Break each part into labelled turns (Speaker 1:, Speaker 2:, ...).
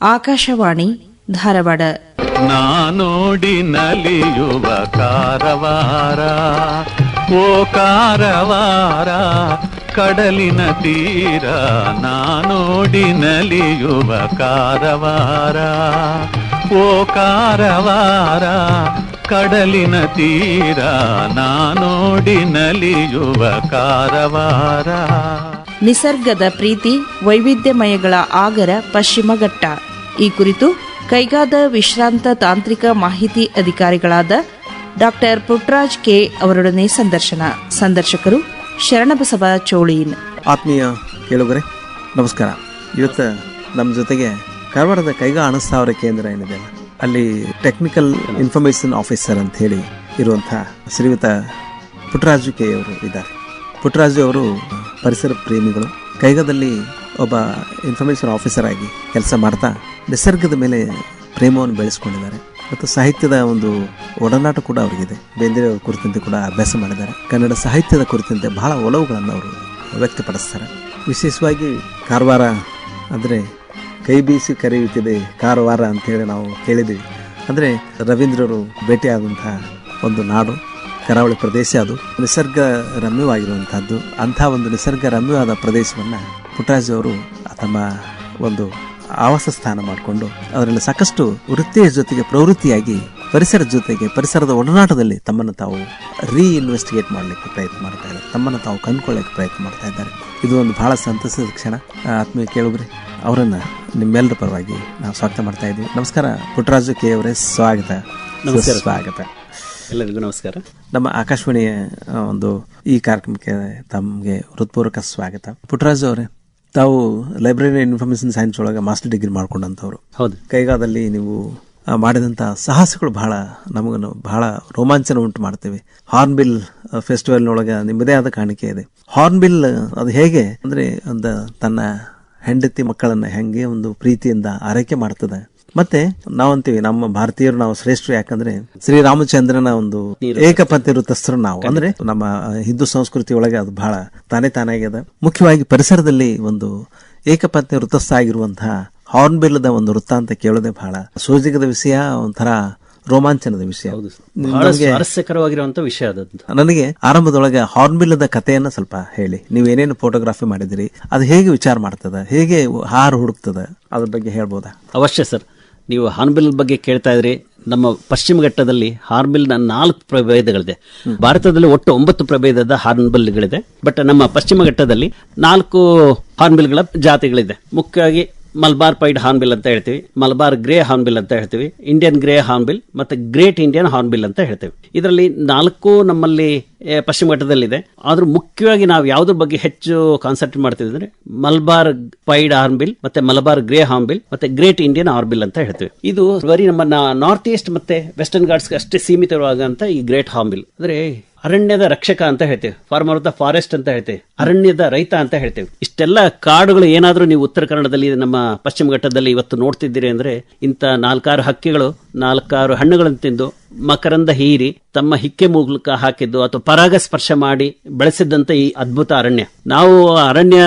Speaker 1: ಆಕಾಶವಾಣಿ ಧಾರವಾಡ.
Speaker 2: ನಾನೋಡಿ ನಲಿಯುವ ಕಾರವಾರ, ಓ ಕಾರವಾರ, ಕಡಲಿನ ತೀರ ನಾನೋಡಿ ನಲಿಯುವ ಕಾರವಾರ, ಓ ಕಾರವಾರ, ಕಡಲಿನ ತೀರ ನಾನೋಡಿ ನಲಿಯುವ ಕಾರವಾರ.
Speaker 1: ನಿಸರ್ಗದ ಪ್ರೀತಿ, ವೈವಿಧ್ಯಮಯಗಳ ಆಗರ ಪಶ್ಚಿಮಘಟ್ಟ. ಈ ಕುರಿತು ಕೈಗಾದ ವಿಶ್ರಾಂತ ತಾಂತ್ರಿಕ ಮಾಹಿತಿ ಅಧಿಕಾರಿಗಳಾದ ಡಾಕ್ಟರ್ ಪುಟ್ರಾಜ್ ಕೆ ಅವರೊಡನೆ ಸಂದರ್ಶನ. ಸಂದರ್ಶಕರು ಶರಣಬಸವ ಚೋಳೀನ್.
Speaker 3: ಆತ್ಮೀಯ ಕೇಳುಗರೆ, ನಮಸ್ಕಾರ. ಇವತ್ತು ನಮ್ಮ ಜೊತೆಗೆ ಕಾರವಾರದ ಕೈಗಾ ಅಣಸ್ಥಾವರ ಕೇಂದ್ರ ಏನಿದೆ ಅಲ್ಲಿ? ಟೆಕ್ನಿಕಲ್ ಇನ್ಫಾರ್ಮೇಶನ್ ಆಫೀಸರ್ ಅಂತ ಹೇಳಿ ಇರುವಂತಹ ಶ್ರೀಯುತ ಪುಟ್ಟರಾಜು ಕೆ ಅವರು ಇದ್ದಾರೆ. ಪುಟ್ರಾಜು ಅವರು ಪರಿಸರ ಪ್ರೇಮಿಗಳು. ಕೈಗದಲ್ಲಿ ಒಬ್ಬ ಇನ್ಫಾರ್ಮೇಶನ್ ಆಫೀಸರ್ ಆಗಿ ಕೆಲಸ ಮಾಡ್ತಾ ನಿಸರ್ಗದ ಮೇಲೆ ಪ್ರೇಮವನ್ನು ಬೆಳೆಸ್ಕೊಂಡಿದ್ದಾರೆ. ಮತ್ತು ಸಾಹಿತ್ಯದ ಒಂದು ಒಡನಾಟ ಕೂಡ ಅವರಿಗಿದೆ. ಬೇಂದ್ರೆ ಅವರ ಕುರಿತಂತೆ ಕೂಡ ಅಭ್ಯಾಸ ಮಾಡಿದ್ದಾರೆ. ಕನ್ನಡ ಸಾಹಿತ್ಯದ ಕುರಿತಂತೆ ಬಹಳ ಒಲವುಗಳನ್ನು ಅವರು ವ್ಯಕ್ತಪಡಿಸ್ತಾರೆ. ವಿಶೇಷವಾಗಿ ಕಾರವಾರ ಅಂದರೆ ಕೈ ಬೀಸಿ ಕರೆಯುತ್ತಿದೆ ಕಾರವಾರ ಅಂತೇಳಿ ನಾವು ಕೇಳಿದ್ವಿ ಅಂದರೆ ರವೀಂದ್ರರು ಭೇಟಿಯಾದಂತಹ ಒಂದು ನಾಡು. ಕರಾವಳಿ ಪ್ರದೇಶ ಅದು. ನಿಸರ್ಗ ರಮ್ಯವಾಗಿರುವಂಥದ್ದು ಅಂಥ ಒಂದು ನಿಸರ್ಗ ರಮ್ಯವಾದ ಪ್ರದೇಶವನ್ನು ಪುಟ್ಟರಾಜು ಅವರು ತಮ್ಮ ಒಂದು ಆವಾಸ ಸ್ಥಾನ ಮಾಡಿಕೊಂಡು ಅದರಲ್ಲಿ ಸಾಕಷ್ಟು ವೃತ್ತಿಯ ಜೊತೆಗೆ ಪ್ರವೃತ್ತಿಯಾಗಿ ಪರಿಸರ ಜೊತೆಗೆ ಪರಿಸರದ ಒಡನಾಟದಲ್ಲಿ ತಮ್ಮನ್ನು ತಾವು ರೀ ಇನ್ವೆಸ್ಟಿಗೇಟ್ ಮಾಡಲಿಕ್ಕೆ ಪ್ರಯತ್ನ ಮಾಡ್ತಾ ಇದ್ದಾರೆ. ತಮ್ಮನ್ನು ತಾವು ಕಂಡುಕೊಳ್ಳಕ್ಕೆ ಪ್ರಯತ್ನ ಮಾಡ್ತಾ ಇದ್ದಾರೆ. ಇದು ಒಂದು ಬಹಳ ಸಂತಸದ ಕ್ಷಣ. ಆತ್ಮೀಯ ಕೇಳುಗ್ರೆ ಅವರನ್ನು ನಿಮ್ಮೆಲ್ಲರ ಪರವಾಗಿ ನಾವು ಸ್ವಾಗತ ಮಾಡ್ತಾ ಇದ್ದೀವಿ. ನಮಸ್ಕಾರ ಪುಟ್ಟರಾಜು ಕೆ ಅವರೇ. ಸ್ವಾಗತ.
Speaker 4: ನಮಸ್ಕಾರ.
Speaker 3: ಸ್ವಾಗತ.
Speaker 4: ಎಲ್ಲರಿಗೂ ನಮಸ್ಕಾರ.
Speaker 3: ನಮ್ಮ ಆಕಾಶವಾಣಿಯ ಒಂದು ಈ ಕಾರ್ಯಕ್ರಮಕ್ಕೆ ತಮಗೆ ಹೃತ್ಪೂರ್ವಕ ಸ್ವಾಗತ. ಪುಟ್ಟರಾಜು ಅವರೇ ತಾವು ಲೈಬ್ರರಿ ಇನ್ಫಾರ್ಮೇಶನ್ ಸೈನ್ಸ್ ಒಳಗೆ ಮಾಸ್ಟರ್ ಡಿಗ್ರಿ ಮಾಡ್ಕೊಂಡಂಥವ್ರು.
Speaker 4: ಹೌದು.
Speaker 3: ಕೈಗಾದಲ್ಲಿ ನೀವು ಮಾಡಿದಂಥ ಸಾಹಸಗಳು ಬಹಳ ನಮಗನ್ನು ಬಹಳ ರೋಮಾಂಚನ ಉಂಟು ಮಾಡ್ತೇವೆ. ಹಾರ್ನ್ಬಿಲ್ ಫೆಸ್ಟಿವಲ್ನೊಳಗೆ ನಿಮ್ಮದೇ ಆದ ಕಾಣಿಕೆ ಇದೆ. ಹಾರ್ನ್ಬಿಲ್ ಅದು ಹೇಗೆ? ಅಂದರೆ ಒಂದು ತನ್ನ ಹೆಂಡತಿ ಮಕ್ಕಳನ್ನ ಹೆಂಗೆ ಒಂದು ಪ್ರೀತಿಯಿಂದ ಆರೈಕೆ ಮಾಡ್ತದೆ? ಮತ್ತೆ ನಾವಂತೀವಿ ನಮ್ಮ ಭಾರತೀಯರು ನಾವು ಶ್ರೇಷ್ಠ ಯಾಕಂದ್ರೆ ಶ್ರೀರಾಮಚಂದ್ರನ ಒಂದು ಏಕಪತಿ ವೃತ್ತಸ್ಥರು ನಾವು ಅಂದ್ರೆ ನಮ್ಮ ಹಿಂದೂ ಸಂಸ್ಕೃತಿ ಒಳಗೆ ಅದು ಬಹಳ ತಾನೇ ತಾನಾಗ್ಯದ ಮುಖ್ಯವಾಗಿ ಪರಿಸರದಲ್ಲಿ ಒಂದು ಏಕಪತ್ನಿ ವೃತಸ್ಥ ಆಗಿರುವಂತಹ ಹಾರ್ನ್ಬಿಲ್ಲದ ಒಂದು ವೃತ್ತಾಂತ ಕೇಳೋದೇ ಬಹಳ ಸೂಜಿಗದ ವಿಷಯ ಒಂಥರ ರೋಮಾಂಚನದ ವಿಷಯ.
Speaker 4: ಸ್ವಾರಸ್ಯಕರವಾಗಿರುವಂತ ವಿಷಯ ಅದು.
Speaker 3: ನನಗೆ ಆರಂಭದೊಳಗೆ ಹಾರ್ನ್ಬಿಲ್ದ ಕಥೆಯನ್ನ ಸ್ವಲ್ಪ ಹೇಳಿ. ನೀವು ಏನೇನು ಫೋಟೋಗ್ರಾಫಿ ಮಾಡಿದಿರಿ ಅದು ಹೇಗೆ ವಿಚಾರ ಮಾಡ್ತದ ಹೇಗೆ ಹಾರು ಹುಡುಕ್ತದ ಅದ್ರ ಬಗ್ಗೆ ಹೇಳ್ಬೋದಾ?
Speaker 4: ಅವಶ್ಯ ಸರ್. ನೀವು ಹಾರ್ನ್ಬಿಲ್ ಬಗ್ಗೆ ಕೇಳ್ತಾ ಇದ್ರಿ, ನಮ್ಮ ಪಶ್ಚಿಮ ಘಟ್ಟದಲ್ಲಿ ಹಾರ್ನ್ಬಿಲ್ನ ನಾಲ್ಕು ಪ್ರಭೇದಗಳಿದೆ. ಭಾರತದಲ್ಲಿ ಒಟ್ಟು ಒಂಬತ್ತು ಪ್ರಭೇದದ ಹಾರ್ನ್ಬಿಲ್ಗಳಿದೆ, ಬಟ್ ನಮ್ಮ ಪಶ್ಚಿಮ ಘಟ್ಟದಲ್ಲಿ ನಾಲ್ಕು ಹಾರ್ನ್ಬಿಲ್ಗಳ ಜಾತಿಗಳಿದೆ. ಮುಖ್ಯವಾಗಿ ಮಲ್ಬಾರ್ ಪೈಡ್ ಹಾರ್ನ್ಬಿಲ್ ಅಂತ ಹೇಳ್ತೀವಿ, ಮಲ್ಬಾರ್ ಗ್ರೇ ಹಾರ್ನ್ಬಿಲ್ ಅಂತ ಹೇಳ್ತೀವಿ, ಇಂಡಿಯನ್ ಗ್ರೇ ಹಾರ್ನ್ಬಿಲ್ ಮತ್ತೆ ಗ್ರೇಟ್ ಇಂಡಿಯನ್ ಹಾರ್ನ್ಬಿಲ್ ಅಂತ ಹೇಳ್ತೀವಿ. ಇದರಲ್ಲಿ ನಾಲ್ಕು ನಮ್ಮಲ್ಲಿ ಪಶ್ಚಿಮ ಘಟ್ಟದಲ್ಲಿದೆ. ಆದರೂ ಮುಖ್ಯವಾಗಿ ನಾವು ಯಾವುದ್ರ ಬಗ್ಗೆ ಹೆಚ್ಚು ಕಾನ್ಸಂಟ್ರೇಟ್ ಮಾಡ್ತೀವಿ ಅಂದ್ರೆ ಮಲ್ಬಾರ್ ಪೈಡ್ ಆರ್ಬಿಲ್ ಮತ್ತೆ ಮಲಬಾರ್ ಗ್ರೇ ಹಾರ್ನ್ಬಿಲ್ ಮತ್ತೆ ಗ್ರೇಟ್ ಇಂಡಿಯನ್ ಆರ್ಬಿಲ್ ಅಂತ ಹೇಳ್ತೀವಿ. ಇದು ಬರೀ ನಮ್ಮ ನಾರ್ತ್ ಈಸ್ಟ್ ಮತ್ತೆ ವೆಸ್ಟರ್ನ್ ಘಾಟ್ಸ್ ಅಷ್ಟೇ ಸೀಮಿತವಾಗಂತ ಈ ಗ್ರೇಟ್ ಹಾರ್ಬಿಲ್ ಅಂದ್ರೆ ಅರಣ್ಯದ ರಕ್ಷಕ ಅಂತ ಹೇಳ್ತೇವೆ. ಫಾರ್ಮರ್ ಆಫ್ ದ ಫಾರೆಸ್ಟ್ ಅಂತ ಹೇಳ್ತೇವೆ. ಅರಣ್ಯದ ರೈತ ಅಂತ ಹೇಳ್ತೇವೆ. ಇಷ್ಟೆಲ್ಲ ಕಾಡುಗಳು ಏನಾದ್ರೂ ನೀವು ಉತ್ತರ ಕನ್ನಡದಲ್ಲಿ ನಮ್ಮ ಪಶ್ಚಿಮ ಘಟ್ಟದಲ್ಲಿ ಇವತ್ತು ನೋಡ್ತಿದ್ದೀರಿ ಅಂದ್ರೆ ಇಂಥ ನಾಲ್ಕಾರು ಹಕ್ಕಿಗಳು, ನಾಲ್ಕಾರು ಹಣ್ಣುಗಳನ್ನು ತಿಂದು ಮಕರಂದ ಹೀರಿ ತಮ್ಮ ಹಿಕ್ಕೆ ಮೂಲಕ ಹಾಕಿದ್ದು ಅಥವಾ ಪರಾಗ ಸ್ಪರ್ಶ ಮಾಡಿ ಬೆಳೆಸಿದಂತ ಈ ಅದ್ಭುತ ಅರಣ್ಯ. ನಾವು ಅರಣ್ಯ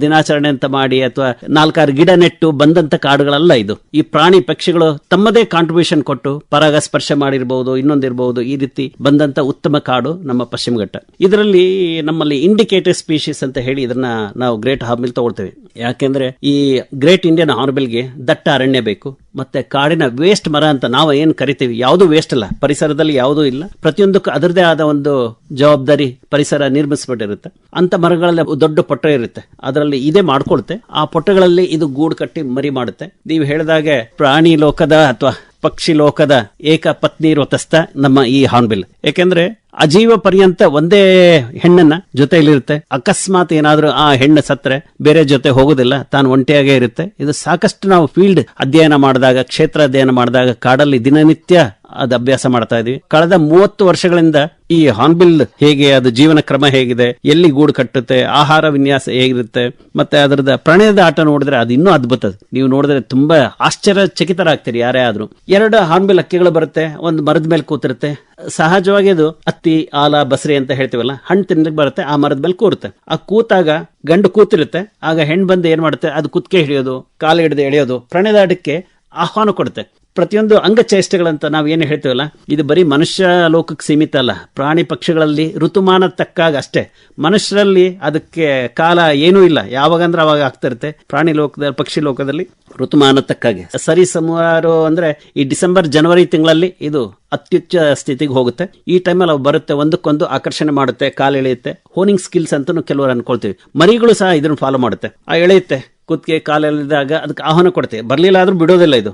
Speaker 4: ದಿನಾಚರಣೆ ಅಂತ ಮಾಡಿ ಅಥವಾ ನಾಲ್ಕಾರು ಗಿಡ ನೆಟ್ಟು ಬಂದಂತ ಕಾಡುಗಳಲ್ಲ ಇದು. ಈ ಪ್ರಾಣಿ ಪಕ್ಷಿಗಳು ತಮ್ಮದೇ ಕಾಂಟ್ರಿಬ್ಯೂಷನ್ ಕೊಟ್ಟು ಪರಾಗ ಸ್ಪರ್ಶ ಮಾಡಿರಬಹುದು ಇನ್ನೊಂದಿರಬಹುದು ಈ ರೀತಿ ಬಂದಂತ ಉತ್ತಮ ಕಾಡು ನಮ್ಮ ಪಶ್ಚಿಮ ಘಟ್ಟ ಇದರಲ್ಲಿ ನಮ್ಮಲ್ಲಿ ಇಂಡಿಕೇಟರ್ ಸ್ಪೀಶೀಸ್ ಅಂತ ಹೇಳಿ ಇದನ್ನ ನಾವು ಗ್ರೇಟ್ ಹಾರ್ಬಿಲ್ ತಗೊಳ್ತೇವೆ. ಯಾಕೆಂದ್ರೆ ಈ ಗ್ರೇಟ್ ಇಂಡಿಯನ್ ಹಾರ್ಬಿಲ್ಗೆ ದಟ್ಟ ಅರಣ್ಯ ಬೇಕು. ಮತ್ತೆ ಕಾಡಿನ ವೇಸ್ಟ್ ಮರ ಅಂತ ನಾವು ಏನ್ ಕರಿತೀವಿ? ಯಾವುದು ವೇಸ್ಟ್ ಅಲ್ಲ. ಪರಿಸರದಲ್ಲಿ ಯಾವುದೂ ಇಲ್ಲ. ಪ್ರತಿಯೊಂದಕ್ಕೂ ಅದರದೇ ಆದ ಒಂದು ಜವಾಬ್ದಾರಿ, ಪರಿಸರ ನಿರ್ಮಿಸ್ಬಿಟ್ಟಿರುತ್ತೆ. ಅಂತ ಮರಗಳಲ್ಲಿ ದೊಡ್ಡ ಪೊಟ್ಟೆ ಇರುತ್ತೆ. ಅದರಲ್ಲಿ ಇದೇ ಮಾಡ್ಕೊಳುತ್ತೆ. ಆ ಪೊಟ್ಟಗಳಲ್ಲಿ ಇದು ಗೂಡು ಕಟ್ಟಿ ಮರಿ ಮಾಡುತ್ತೆ. ನೀವು ಹೇಳಿದಾಗೆ ಪ್ರಾಣಿ ಲೋಕದ ಅಥವಾ ಪಕ್ಷಿ ಲೋಕದ ಏಕ ಪತ್ನಿ ವ್ರತಸ್ಥ ನಮ್ಮ ಈ ಹಾರ್ನ್ಬಿಲ್. ಯಾಕೆಂದ್ರೆ ಅಜೀವ ಪರ್ಯಂತ ಒಂದೇ ಹೆಣ್ಣನ್ನ ಜೊತೆಯಲ್ಲಿರುತ್ತೆ. ಅಕಸ್ಮಾತ್ ಏನಾದ್ರೂ ಆ ಹೆಣ್ಣು ಸತ್ರೆ ಬೇರೆ ಜೊತೆ ಹೋಗೋದಿಲ್ಲ, ತಾನು ಒಂಟಿಯಾಗೇ ಇರುತ್ತೆ. ಇದು ಸಾಕಷ್ಟು ನಾವು ಫೀಲ್ಡ್ ಅಧ್ಯಯನ ಮಾಡಿದಾಗ, ಕ್ಷೇತ್ರ ಅಧ್ಯಯನ ಮಾಡಿದಾಗ, ಕಾಡಲ್ಲಿ ದಿನನಿತ್ಯ ಅದು ಅಭ್ಯಾಸ ಮಾಡ್ತಾ ಇದೀವಿ. ಕಳೆದ ಮೂವತ್ತು ವರ್ಷಗಳಿಂದ ಈ ಹಾರ್ನ್ಬಿಲ್ ಹೇಗೆ, ಅದು ಜೀವನ ಕ್ರಮ ಹೇಗಿದೆ, ಎಲ್ಲಿ ಗೂಡು ಕಟ್ಟುತ್ತೆ, ಆಹಾರ ವಿನ್ಯಾಸ ಹೇಗಿರುತ್ತೆ, ಮತ್ತೆ ಅದರದ ಪ್ರಣಯದ ಆಟ ನೋಡಿದ್ರೆ ಅದು ಇನ್ನೂ ಅದ್ಭುತ. ನೀವು ನೋಡಿದ್ರೆ ತುಂಬಾ ಆಶ್ಚರ್ಯಚಕಿತರಾಗ್ತೀರಿ ಯಾರೇ ಆದ್ರೂ. ಎರಡು ಹಾರ್ನ್ಬಿಲ್ ಅಕ್ಕಿಗಳು ಬರುತ್ತೆ, ಒಂದು ಮರದ ಮೇಲೆ ಕೂತಿರುತ್ತೆ. ಸಹಜವಾಗಿ ಅದು ಅತ್ತಿ, ಆಲ, ಬಸರಿ ಅಂತ ಹೇಳ್ತೀವಲ್ಲ, ಹಣ್ಣು ತಿನ್ಲಿಕ್ಕೆ ಬರುತ್ತೆ, ಆ ಮರದ ಮೇಲೆ ಕೂರುತ್ತೆ. ಆ ಕೂತಾಗ ಗಂಡು ಕೂತಿರುತ್ತೆ, ಆಗ ಹೆಣ್ಣು ಬಂದು ಏನ್ ಮಾಡುತ್ತೆ, ಅದು ಕುತ್ತಿಗೆ ಹಿಡಿಯೋದು, ಕಾಲು ಹಿಡಿದು ಎಳೆಯೋದು ಪ್ರಣಯದಾಟಕ್ಕೆ ಆಹ್ವಾನ ಕೊಡುತ್ತೆ. ಪ್ರತಿಯೊಂದು ಅಂಗಚೇಷ್ಟೆಗಳಂತ ನಾವು ಏನು ಹೇಳ್ತೀವಲ್ಲ, ಇದು ಬರೀ ಮನುಷ್ಯ ಲೋಕಕ್ಕೆ ಸೀಮಿತ ಅಲ್ಲ, ಪ್ರಾಣಿ ಪಕ್ಷಿಗಳಲ್ಲಿ ಋತುಮಾನ ತಕ್ಕಾಗ ಅಷ್ಟೇ. ಮನುಷ್ಯರಲ್ಲಿ ಅದಕ್ಕೆ ಕಾಲ ಏನೂ ಇಲ್ಲ, ಯಾವಾಗಂದ್ರೆ ಅವಾಗ ಆಗ್ತಿರುತ್ತೆ ಪ್ರಾಣಿ ಲೋಕದ, ಪಕ್ಷಿ ಲೋಕದಲ್ಲಿ ಋತುಮಾನ ತಕ್ಕಾಗೆ. ಸರಿ ಸುಮಾರು ಅಂದ್ರೆ ಈ ಡಿಸೆಂಬರ್, ಜನವರಿ ತಿಂಗಳಲ್ಲಿ ಇದು ಅತ್ಯುಚ್ಚ ಸ್ಥಿತಿಗೆ ಹೋಗುತ್ತೆ. ಈ ಟೈಮಲ್ಲಿ ಅವು ಬರುತ್ತೆ, ಒಂದಕ್ಕೊಂದು ಆಕರ್ಷಣೆ ಮಾಡುತ್ತೆ ಕಾಲು ಎಳೆಯುತ್ತೆ ಹೋನಿಂಗ್ ಸ್ಕಿಲ್ಸ್ ಅಂತಲೂ ಕೆಲವರು ಅನ್ಕೊಳ್ತೀವಿ. ಮರಿಗಳು ಸಹ ಇದನ್ನು ಫಾಲೋ ಮಾಡುತ್ತೆ. ಆ ಎಳೆಯುತ್ತೆ. ಕುತ್ತಿಗೆ ಕಾಲಲ್ಲಿದಾಗ ಅದಕ್ಕೆ ಆಹ್ವಾನ ಕೊಡುತ್ತೆ. ಬರಲಿಲ್ಲ ಆದರೂ ಬಿಡೋದಿಲ್ಲ ಇದು.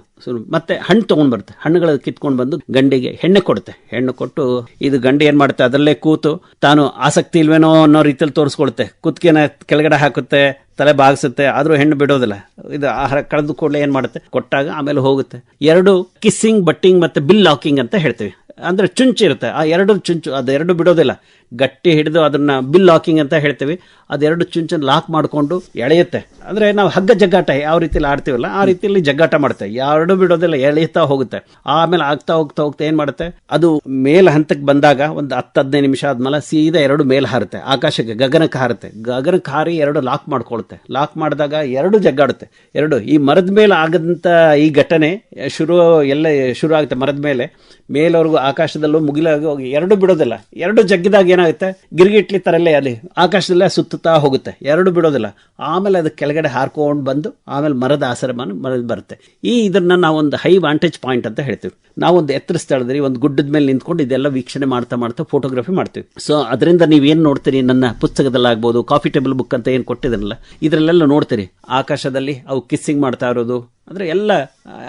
Speaker 4: ಮತ್ತೆ ಹಣ್ಣು ತೊಗೊಂಡು ಬರುತ್ತೆ. ಹಣ್ಣುಗಳು ಕಿತ್ಕೊಂಡು ಬಂದು ಗಂಡಿಗೆ ಹೆಣ್ಣೆ ಕೊಡುತ್ತೆ. ಹೆಣ್ಣು ಕೊಟ್ಟು ಇದು ಗಂಡು ಏನು ಮಾಡುತ್ತೆ? ಅದರಲ್ಲೇ ಕೂತು ತಾನು ಆಸಕ್ತಿ ಇಲ್ವೇನೋ ಅನ್ನೋ ರೀತಿಯಲ್ಲಿ ತೋರಿಸ್ಕೊಳುತ್ತೆ. ಕುತ್ತಿಗೆನ ಕೆಳಗಡೆ ಹಾಕುತ್ತೆ, ತಲೆ ಬಾಗಿಸುತ್ತೆ, ಆದರೂ ಹೆಣ್ಣು ಬಿಡೋದಿಲ್ಲ. ಇದು ಆಹಾರ ಕಳೆದು ಕೂಡಲೇ ಏನು ಮಾಡುತ್ತೆ? ಕೊಟ್ಟಾಗ ಆಮೇಲೆ ಹೋಗುತ್ತೆ. ಎರಡು ಕಿಸ್ಸಿಂಗ್, ಬಟ್ಟಿಂಗ್ ಮತ್ತು ಬಿಲ್ ಲಾಕಿಂಗ್ ಅಂತ ಹೇಳ್ತೀವಿ. ಅಂದರೆ ಚುಂಚು ಇರುತ್ತೆ. ಆ ಎರಡು ಚುಂಚು ಅದೆರಡು ಬಿಡೋದಿಲ್ಲ. ಗಟ್ಟಿ ಹಿಡಿದು ಅದನ್ನು ಬಿಲ್ ಲಾಕಿಂಗ್ ಅಂತ ಹೇಳ್ತೀವಿ. ಅದೆರಡು ಚುಂಚನ್ ಲಾಕ್ ಮಾಡಿಕೊಂಡು ಎಳೆಯುತ್ತೆ. ಅಂದರೆ ನಾವು ಹಗ್ಗ ಜಗ್ಗಾಟ ಯಾವ ರೀತಿಯಲ್ಲಿ ಆಡ್ತೀವಲ್ಲ, ಆ ರೀತಿಯಲ್ಲಿ ಜಗ್ಗಾಟ ಮಾಡುತ್ತೆ. ಎರಡು ಬಿಡೋದಿಲ್ಲ, ಎಳೆಯುತ್ತಾ ಹೋಗುತ್ತೆ. ಆಮೇಲೆ ಆಗ್ತಾ ಹೋಗ್ತಾ ಹೋಗ್ತಾ ಏನು ಮಾಡುತ್ತೆ? ಅದು ಮೇಲ್ ಹಂತಕ್ಕೆ ಬಂದಾಗ ಒಂದು ಹತ್ತು, ಹದಿನೈದು ನಿಮಿಷ ಆದ್ಮೇಲೆ ಸೀದಾ ಎರಡು ಮೇಲ್ ಹಾರುತ್ತೆ. ಆಕಾಶಕ್ಕೆ ಗಗನಕ್ಕೆ ಹಾರುತ್ತೆ. ಗಗನಕ್ಕೆ ಹಾರಿ ಎರಡು ಲಾಕ್ ಮಾಡ್ಕೊಳುತ್ತೆ. ಲಾಕ್ ಮಾಡಿದಾಗ ಎರಡು ಜಗ್ಗಾಡುತ್ತೆ. ಎರಡು, ಈ ಮರದ ಮೇಲೆ ಆಗದಂಥ ಈ ಘಟನೆ ಶುರು, ಎಲ್ಲ ಶುರು ಆಗುತ್ತೆ ಮರದ ಮೇಲೆ. ಮೇಲವರೆಗೂ ಆಕಾಶದಲ್ಲೂ ಮುಗಿಲಾಗಿ ಹೋಗಿ ಎರಡು ಬಿಡೋದಿಲ್ಲ. ಎರಡು ಜಗ್ಗಿದಾಗ ಏನಾಗುತ್ತೆ? ಗಿರ್ಗಿಟ್ಲಿ ತರಲ್ಲೇ ಅಲ್ಲಿ ಆಕಾಶದಲ್ಲೇ ಸುತ್ತುತ್ತಾ ಹೋಗುತ್ತೆ. ಎರಡು ಬಿಡೋದಿಲ್ಲ. ಆಮೇಲೆ ಅದು ಕೆಳಗಡೆ ಹಾರ್ಕೊಂಡು ಬಂದು ಆಮೇಲೆ ಮರದ ಆಸರಮಾನ ಮರದ ಬರುತ್ತೆ. ಈ ಇದನ್ನ ನಾವು ಒಂದು ಹೈ ವಾಂಟೇಜ್ ಪಾಯಿಂಟ್ ಅಂತ ಹೇಳ್ತೀವಿ. ನಾವೊಂದು ಎತ್ತರ ಸ್ಥಳದಲ್ಲಿ ಒಂದು ಗುಡ್ಡದ ಮೇಲೆ ನಿಂತ್ಕೊಂಡು ಇದೆಲ್ಲ ವೀಕ್ಷಣೆ ಮಾಡ್ತಾ ಮಾಡ್ತಾ ಫೋಟೋಗ್ರಫಿ ಮಾಡ್ತೀವಿ. ಸೊ ಅದರಿಂದ ನೀವು ಏನು ನೋಡ್ತೀರಿ? ನನ್ನ ಪುಸ್ತಕದಲ್ಲಾಗ್ಬೋದು ಕಾಫಿ ಟೇಬಲ್ ಬುಕ್ ಅಂತ ಏನು ಕೊಟ್ಟಿದ್ರಲ್ಲ ಇದರಲ್ಲೆಲ್ಲ ನೋಡ್ತೀರಿ. ಆಕಾಶದಲ್ಲಿ ಅವು ಕಿಸ್ಸಿಂಗ್ ಮಾಡ್ತಾ ಇರೋದು ಅಂದ್ರೆ ಎಲ್ಲ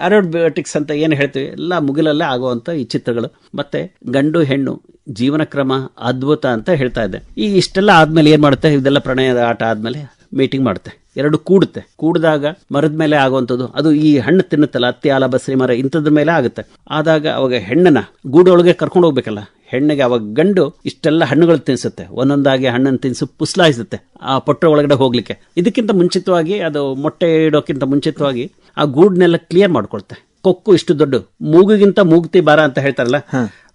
Speaker 4: ಆರೋಬಿಯೋಟಿಕ್ಸ್ ಅಂತ ಏನು ಹೇಳ್ತೀವಿ, ಎಲ್ಲ ಮುಗಿಲಲ್ಲೇ ಆಗುವಂತ ಈ ಚಿತ್ರಗಳು. ಮತ್ತೆ ಗಂಡು, ಹೆಣ್ಣು ಜೀವನ ಕ್ರಮ ಅದ್ಭುತ ಅಂತ ಹೇಳ್ತಾ ಇದ್ದೆ. ಈ ಇಷ್ಟೆಲ್ಲ ಆದ್ಮೇಲೆ ಏನು ಮಾಡುತ್ತೆ? ಇದೆಲ್ಲ ಪ್ರಣಯದ ಆಟ ಆದಮೇಲೆ ಮೀಟಿಂಗ್ ಮಾಡುತ್ತೆ. ಎರಡು ಕೂಡುತ್ತೆ. ಕೂಡಿದಾಗ ಮರದ ಮೇಲೆ ಆಗುವಂಥದ್ದು, ಅದು ಈ ಹಣ್ಣು ತಿನ್ನುತ್ತಲ್ಲ ಹತ್ತಿ ಆಲ ಬಸರಿ ಮರ, ಇಂಥದ್ರ ಮೇಲೆ ಆಗುತ್ತೆ. ಆದಾಗ ಅವಾಗ ಹೆಣ್ಣನ್ನ ಗೂಡೊಳಗೆ ಕರ್ಕೊಂಡು ಹೋಗ್ಬೇಕಲ್ಲ ಹೆಣ್ಣಿಗೆ ಅವಾಗ ಗಂಡು ಇಷ್ಟೆಲ್ಲ ಹಣ್ಣುಗಳು ತಿನ್ಸುತ್ತೆ ಒಂದೊಂದಾಗಿ ಹಣ್ಣನ್ನು ತಿನ್ಸು ಪುಸ್ಲಾಯಿಸುತ್ತೆ ಆ ಪೊಟ್ಟೆ ಒಳಗಡೆ ಹೋಗ್ಲಿಕ್ಕೆ. ಇದಕ್ಕಿಂತ ಮುಂಚಿತವಾಗಿ ಅದು ಮೊಟ್ಟೆ ಇಡೋಕ್ಕಿಂತ ಮುಂಚಿತವಾಗಿ ಆ ಗೂಡ್ನೆಲ್ಲ ಕ್ಲಿಯರ್ ಮಾಡ್ಕೊಳ್ತೆ. ಕೊಕ್ಕು ಇಷ್ಟು ದೊಡ್ಡ. ಮೂಗಿಗಿಂತ ಮೂಗ್ತಿ ಬಾರ ಅಂತ ಹೇಳ್ತಾರಲ್ಲ?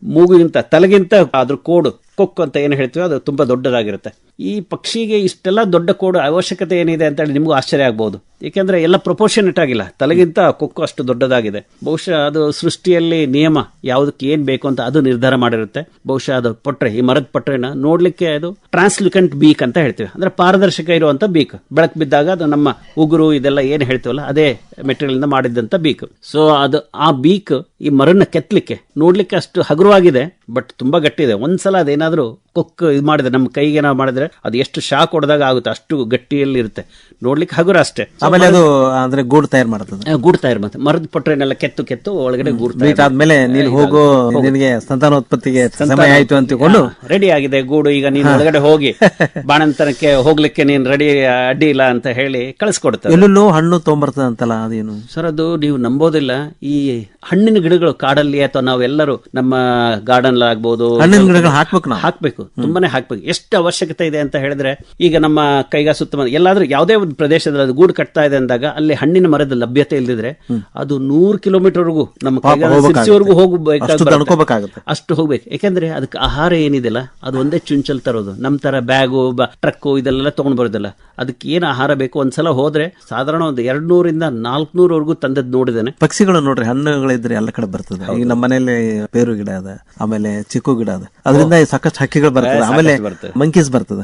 Speaker 4: ಮೂಗಿಗಿಂತ ತಲೆಗಿಂತ ಅದ್ರ ಕೋಡು. ಕೊಕ್ಕು ಅಂತ ಏನು ಹೇಳ್ತೀವಿ ಅದು ತುಂಬ ದೊಡ್ಡದಾಗಿರುತ್ತೆ. ಈ ಪಕ್ಷಿಗೆ ಇಷ್ಟೆಲ್ಲ ದೊಡ್ಡ ಕೋಡು ಅವಶ್ಯಕತೆ ಏನಿದೆ ಅಂತ ಹೇಳಿ ನಿಮಗೂ ಆಶ್ಚರ್ಯ ಆಗ್ಬೋದು. ಏಕೆಂದರೆ ಎಲ್ಲ ಪ್ರಪೋರ್ಷನೇಟ್ ಆಗಿಲ್ಲ. ತಲೆಗಿಂತ ಕೊಕ್ಕು ಅಷ್ಟು ದೊಡ್ಡದಾಗಿದೆ. ಬಹುಶಃ ಅದು ಸೃಷ್ಟಿಯಲ್ಲಿ ನಿಯಮ ಯಾವುದಕ್ಕೆ ಏನು ಬೇಕು ಅಂತ ಅದು ನಿರ್ಧಾರ ಮಾಡಿರುತ್ತೆ. ಬಹುಶಃ ಅದು ಪೊಟ್ರೆ, ಈ ಮರದ ಪೊಟ್ರೆನ ನೋಡಲಿಕ್ಕೆ ಅದು ಟ್ರಾನ್ಸ್ಲಿಕೆಂಟ್ ಬೀಕ್ ಅಂತ ಹೇಳ್ತೀವಿ. ಅಂದರೆ ಪಾರದರ್ಶಕ ಇರುವಂಥ ಬೀಕ್ ಬೆಳಕು ಬಿದ್ದಾಗ ಅದು ನಮ್ಮ ಉಗುರು ಇದೆಲ್ಲ ಏನು ಹೇಳ್ತೀವಲ್ಲ, ಅದೇ ಮೆಟೀರಿಯಲ್ ಮಾಡಿದ್ದಂಥ ಬೀಕ್ ಸೊ ಅದು ಆ ಬೀಕ್ ಈ ಮರನ್ನ ಕೆತ್ತಲಿಕ್ಕೆ ನೋಡಲಿಕ್ಕೆ ಅಷ್ಟು ಹಗುರವಾಗಿದೆ ಬಟ್ ತುಂಬಾ ಗಟ್ಟಿದೆ. ಒಂದ್ಸಲ ಅದೇನಾದ್ರೂ ಏನಾದರೂ ಕೊಕ್ಕು ಇದು ಮಾಡಿದ್ರೆ ನಮ್ಮ ಕೈಗೆ ನಾವು ಮಾಡಿದ್ರೆ ಅದು ಎಷ್ಟು ಶಾಕ್ ಹೊಡೆದಾಗ ಆಗುತ್ತೆ ಅಷ್ಟು ಗಟ್ಟಿಯಲ್ಲಿ ಇರುತ್ತೆ ನೋಡ್ಲಿಕ್ಕೆ ಹಗುರ ಅಷ್ಟೇ.
Speaker 3: ಆಮೇಲೆ ಅದು ಅಂದ್ರೆ ಗೂಡು ತಯಾರು ಮಾಡ್ತದೆ.
Speaker 4: ಗೂಡ್ ತಯಾರು ಮತ್ತೆ ಮರದ ಪೊಟ್ರೆನೆಲ್ಲ ಕೆತ್ತು ಕೆತ್ತು ಒಳಗಡೆ
Speaker 3: ಗೂಡ್ ಆದ್ಮೇಲೆ ನೀನು ಹೋಗೋ ನಿನಗೆ ಸಂತಾನೋತ್ಪತ್ತಿಗೆ ಸಮಯ ಆಯ್ತು ಅಂತ ತಿಳ್ಕೊಂಡು
Speaker 4: ರೆಡಿ ಆಗಿದೆ ಗೂಡು. ಈಗ ನೀನು ಒಳಗಡೆ ಹೋಗಿ ಬಾಣಂತನಕ್ಕೆ ಹೋಗ್ಲಿಕ್ಕೆ ನೀನ್ ರೆಡಿ ಅಡ್ಡಿ ಇಲ್ಲ ಅಂತ ಹೇಳಿ ಕಳಿಸ್ಕೊಡ್ತಾರೆ.
Speaker 3: ಎಲ್ಲೂ ಹಣ್ಣು ತೊಗೊಂಬರ್ತದೆ ಅಂತಲ್ಲ ಅದೇನು?
Speaker 4: ಸರ್ ಅದು ನೀವು ನಂಬೋದಿಲ್ಲ. ಈ ಹಣ್ಣಿನ ಗಿಡಗಳು ಕಾಡಲ್ಲಿ ಅಥವಾ ನಾವೆಲ್ಲರೂ ನಮ್ಮ ಗಾರ್ಡನ್ ಆಗ್ಬೋದು
Speaker 3: ಹಣ್ಣಿನ ಗಿಡಗಳು ಹಾಕ್ಬೇಕು ನಾವು.
Speaker 4: ಹಾಕ್ಬೇಕು. ತುಂಬಾನೇ ಹಾಕ್ಬೇಕು. ಎಷ್ಟು ಅವಶ್ಯಕತೆ ಇದೆ ಅಂತ ಹೇಳಿದ್ರೆ ಈಗ ನಮ್ಮ ಕೈಗಾ ಸುತ್ತಮುತ್ತ ಎಲ್ಲಾದ್ರೂ ಯಾವುದೇ ಒಂದು ಪ್ರದೇಶದಲ್ಲಿ ಅದು ಗೂಡು ಕಟ್ತಾ ಇದೆ ಅಂದಾಗ ಅಲ್ಲಿ ಹಣ್ಣಿನ ಮರದ ಲಭ್ಯತೆ ಇಲ್ಲದಿದ್ರೆ ಅದು ನೂರು ಕಿಲೋಮೀಟರ್ವರೆಗೂ ನಮ್ಮ ಕೈಗ
Speaker 3: ಹೋಗಬೇಕಾಗುತ್ತೆ. ಅಷ್ಟು
Speaker 4: ಹೋಗ್ಬೇಕು. ಯಾಕಂದ್ರೆ ಅದಕ್ಕೆ ಆಹಾರ ಏನಿದೆಲ್ಲ ಅದು ಒಂದೇ ಚುಂಚಲ್ ತರೋದು. ನಮ್ ತರ ಬ್ಯಾಗು ಟ್ರಕ್ಕು ಇದೆಲ್ಲ ತಗೊಂಡ್ ಬರೋದಿಲ್ಲ. ಅದಕ್ಕೆ ಏನು ಆಹಾರ ಬೇಕು? ಒಂದ್ಸಲ ಹೋದ್ರೆ ಸಾಧಾರಣ ಒಂದು ಎರಡ್ ನೂರಿಂದ ನಾಲ್ಕುನೂರವರೆಗೂ ತಂದದ್ ನೋಡಿದ್ದೇನೆ.
Speaker 3: ಪಕ್ಷಿಗಳು ನೋಡ್ರಿ ಹಣ್ಣುಗಳಿದ್ರೆ ಎಲ್ಲ ಕಡೆ ಬರ್ತದೆ. ಈಗ ನಮ್ಮ ಮನೇಲಿ ಪೇರು ಗಿಡ ಅದ ಆಮೇಲೆ ಚಿಕ್ಕು ಗಿಡ ಅದ. ಅದರಿಂದ ಸಾಕಷ್ಟು ಹಕ್ಕಿಗಳು ಬರ್ತದೆ. ಆಮೇಲೆ. ಮಂಕೀಸ್ ಬರ್ತದೆ.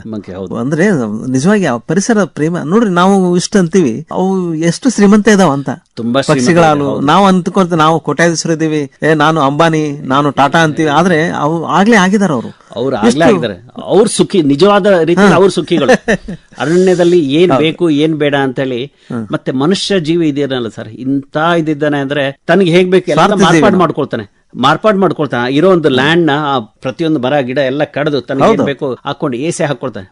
Speaker 3: ಅಂದ್ರೆ ನಿಜವಾಗಿ ಆ ಪರಿಸರ ಪ್ರೇಮ ನೋಡ್ರಿ ನಾವು ಇಷ್ಟ ಅಂತೀವಿ ಅವು ಎಷ್ಟು ಶ್ರೀಮಂತ ಇದಾವ ಅಂತ.
Speaker 4: ತುಂಬಾ
Speaker 3: ಪಕ್ಷಿಗಳು ನಾವು ಅಂತಕೊಂತ ನಾವು ಕೋಟ್ಯಾಧೀಶರು ಇದೀವಿ ಏ ನಾನು ಅಂಬಾನಿ ನಾನು ಟಾಟಾ ಅಂತೀವಿ. ಆದ್ರೆ ಅವು ಆಗ್ಲೇ ಆಗಿದಾರ ಅವರು.
Speaker 4: ಅವ್ರು ಆಗ್ಲೇ ಆಗಿದ್ದಾರೆ ಅವ್ರ ಸುಖಿ ನಿಜವಾದ ರೀತಿ ಅವ್ರ ಸುಖಿಗಳು. ಅರಣ್ಯದಲ್ಲಿ ಏನ್ ಬೇಕು ಏನ್ ಬೇಡ ಅಂತ ಹೇಳಿ ಮತ್ತೆ ಮನುಷ್ಯ ಜೀವಿ ಇದೆಯಲ್ಲ ಸರ್? ಇಂತ ಇದ್ದಾನೆ ಅಂದ್ರೆ ತನಗೆ ಹೇಗ್ ಬೇಕು? ಎಲ್ಲ
Speaker 3: ಸ್ವಾರ್ಥ
Speaker 4: ಮಾರ್ಪಾಡು ಮಾಡ್ಕೊಳ್ತಾನೆ. ಮಾರ್ಪಾಡು ಮಾಡ್ಕೊಳ್ತಾನೆ. ಇರೋ ಒಂದು ಲ್ಯಾಂಡ್ನ ಪ್ರತಿಯೊಂದು ಮರ ಗಿಡ ಎಲ್ಲ ಕಡ್ದು ತನಗೆ ಬೇಕು ಹಾಕೊಂಡು ಎಸಿ ಹಾಕೊಳ್ತಾನೆ.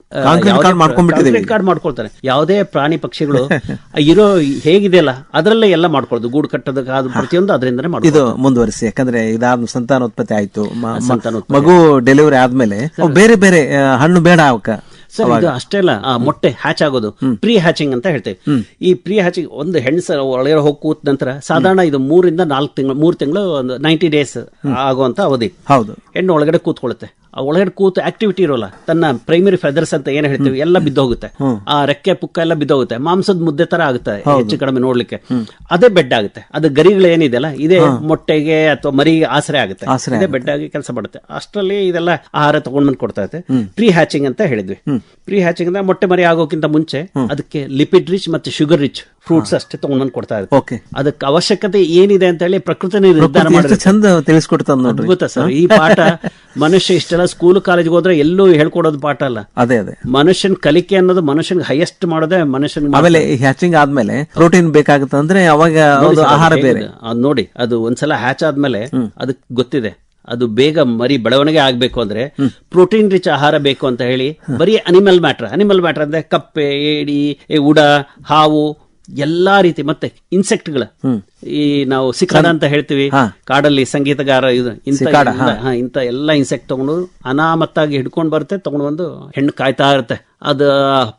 Speaker 4: ಕಾರ್ಡ್ ಮಾಡ್ಕೊಳ್ತಾನೆ. ಯಾವುದೇ ಪ್ರಾಣಿ ಪಕ್ಷಿಗಳು ಇರೋ ಹೇಗಿದೆಯಲ್ಲ ಅದರಲ್ಲೇ ಎಲ್ಲ ಮಾಡ್ಕೊಳ್ಳೋದು ಗೂಡು ಕಟ್ಟೋದಕ್ಕೆ ಪ್ರತಿಯೊಂದು ಅದರಿಂದನೇ ಮಾಡ್ಕೊಳ್ಳೋದು
Speaker 3: ಇದು ಮುಂದುವರಿಸಿ ಯಾಕಂದ್ರೆ ಇದಾದ ಸಂತಾನೋತ್ಪತ್ತಿ ಆಯ್ತು. ಮಗು ಡೆಲಿವರಿ ಆದ್ಮೇಲೆ ಬೇರೆ ಬೇರೆ ಹಣ್ಣು ಬೇಡ ಅವಕ್ಕ.
Speaker 4: ಸರ್ ಇದು ಅಷ್ಟೇ ಅಲ್ಲ ಆ ಮೊಟ್ಟೆ ಹ್ಯಾಚ್ ಆಗೋದು ಪ್ರೀ ಹ್ಯಾಚಿಂಗ್ ಅಂತ ಹೇಳ್ತೇವೆ. ಈ ಪ್ರೀ ಹ್ಯಾಚಿಂಗ್ ಒಂದು ಹೆಣ್ಣು ಒಳಗೆ ಒಳಗಡೆ ಹೋಗಿ ಕೂತ ನಂತರ ಸಾಧಾರಣ ಇದು ಮೂರಿಂದ ನಾಲ್ಕು ತಿಂಗಳು ಮೂರು ತಿಂಗಳು ಒಂದು ನೈಂಟಿ ಡೇಸ್ ಆಗುವಂತ ಅವಧಿ.
Speaker 3: ಹೌದು.
Speaker 4: ಹೆಣ್ಣು ಒಳಗಡೆ ಕೂತ್ಕೊಳ್ಳುತ್ತೆ. ಒಳಗಡೆ ಕೂತು ಆಕ್ಟಿವಿಟಿ ಇರೋಲ್ಲ. ತನ್ನ ಪ್ರೈಮರಿ ಫೆದರ್ಸ್ ಅಂತ ಏನ್ ಹೇಳ್ತೀವಿ ಎಲ್ಲ ಬಿದ್ದೋಗುತ್ತೆ. ಆ ರೆಕ್ಕೆ ಪುಕ್ಕ ಎಲ್ಲ ಬಿದ್ದೋಗುತ್ತೆ. ಮಾಂಸದ ಮುದ್ದೆ ತರ ಆಗುತ್ತೆ ಹೆಚ್ಚು ಕಡಿಮೆ ನೋಡ್ಲಿಕ್ಕೆ. ಅದೇ ಬೆಡ್ ಆಗುತ್ತೆ. ಅದು ಗರಿಗಳು ಏನಿದೆಯಲ್ಲ ಇದೇ ಮೊಟ್ಟೆಗೆ ಅಥವಾ ಮರಿ ಆಸರೆ ಆಗುತ್ತೆ.
Speaker 3: ಅದೇ
Speaker 4: ಇದೇ ಬೆಡ್ ಆಗಿ ಕೆಲಸ ಮಾಡುತ್ತೆ. ಅಷ್ಟರಲ್ಲಿ ಇದೆಲ್ಲ ಆಹಾರ ತಗೊಂಡ್ ಬಂದು ಕೊಡ್ತಾ ಇದೆ ಪ್ರೀ ಹ್ಯಾಚಿಂಗ್ ಅಂತ ಹೇಳಿದ್ವಿ. ಪ್ರೀ ಹ್ಯಾಚಿಂಗ್ ಅಂದ್ರೆ ಮೊಟ್ಟೆ ಮರಿ ಆಗೋಕ್ಕಿಂತ ಮುಂಚೆ ಅದಕ್ಕೆ ಲಿಪಿಡ್ ರಿಚ್ ಮತ್ತೆ ಶುಗರ್ ರಿಚ್ ಫ್ರೂಟ್ಸ್ ಅಷ್ಟೇ ತಗೊಂಡ್ ಬಂದು ಕೊಡ್ತಾ ಇರುತ್ತೆ. ಅದಕ್ಕೆ ಅವಶ್ಯಕತೆ ಏನಿದೆ ಅಂತ ಹೇಳಿ ಪ್ರಕೃತಿ ನಿರ್ಧಾರ ಮಾಡಿದ್ರೆ
Speaker 3: ಚಂದ ತಿಳಿಸ್ಕೊಡ್ತಾ
Speaker 4: ಅದ್ಭುತ ಸರ್. ಈ ಪಾಠ ಮನುಷ್ಯ ಇಷ್ಟೆಲ್ಲ ಸ್ಕೂಲ್ ಕಾಲೇಜ್ಗೆ ಹೋದ್ರೆ ಎಲ್ಲೂ ಹೇಳ್ಕೊಡೋದು ಪಾಠ ಅಲ್ಲ.
Speaker 3: ಅದೇ ಅದೇ.
Speaker 4: ಮನುಷ್ಯನ್ ಕಲಿಕೆ ಅನ್ನೋದು ಮನುಷ್ಯನ್ ಹೈಯೆಸ್ಟ್ ಮಾಡೋದೇ ಮನುಷ್ಯನ್
Speaker 3: ಆಮೇಲೆ ಹ್ಯಾಚಿಂಗ್ ಆದ್ಮೇಲೆ ಪ್ರೋಟೀನ್ ಬೇಕಾಗುತ್ತೆ ಅಂದ್ರೆ ಅವಾಗ ಆಹಾರ ಬೇರೆ.
Speaker 4: ಅದು ನೋಡಿ ಅದು ಒಂದ್ಸಲ ಹ್ಯಾಚ್ ಆದ್ಮೇಲೆ ಅದಕ್ಕೆ ಗೊತ್ತಿದೆ. ಅದು ಬೇಗ ಮರಿ ಬೆಳವಣಿಗೆ ಆಗ್ಬೇಕು ಅಂದ್ರೆ ಪ್ರೋಟೀನ್ ರಿಚ್ ಆಹಾರ ಬೇಕು ಅಂತ ಹೇಳಿ ಬರೀ ಅನಿಮಲ್ ಮ್ಯಾಟರ್ ಅನಿಮಲ್ ಮ್ಯಾಟರ್ ಅಂದ್ರೆ ಕಪ್ಪೆ ಏಡಿ ಉಡ ಹಾವು ಎಲ್ಲಾ ರೀತಿ ಮತ್ತೆ ಇನ್ಸೆಕ್ಟ್ಗಳ ಈ ನಾವು ಸಿಕಾಡ ಅಂತ ಹೇಳ್ತೀವಿ. ಕಾಡಲ್ಲಿ ಸಂಗೀತಗಾರ ಇದು ಇಂಥ ಎಲ್ಲ- ಹಾ, ಇಂಥ ಎಲ್ಲ ಇನ್ಸೆಕ್ಟ್ ತಗೊಂಡು ಅನಾಮತ್ತಾಗಿ ಹಿಡ್ಕೊಂಡು ಬರುತ್ತೆ ತಗೊಂಡು ಬಂದು ಹೆಣ್ಣು ಕಾಯ್ತಾ ಇರುತ್ತೆ. ಅದು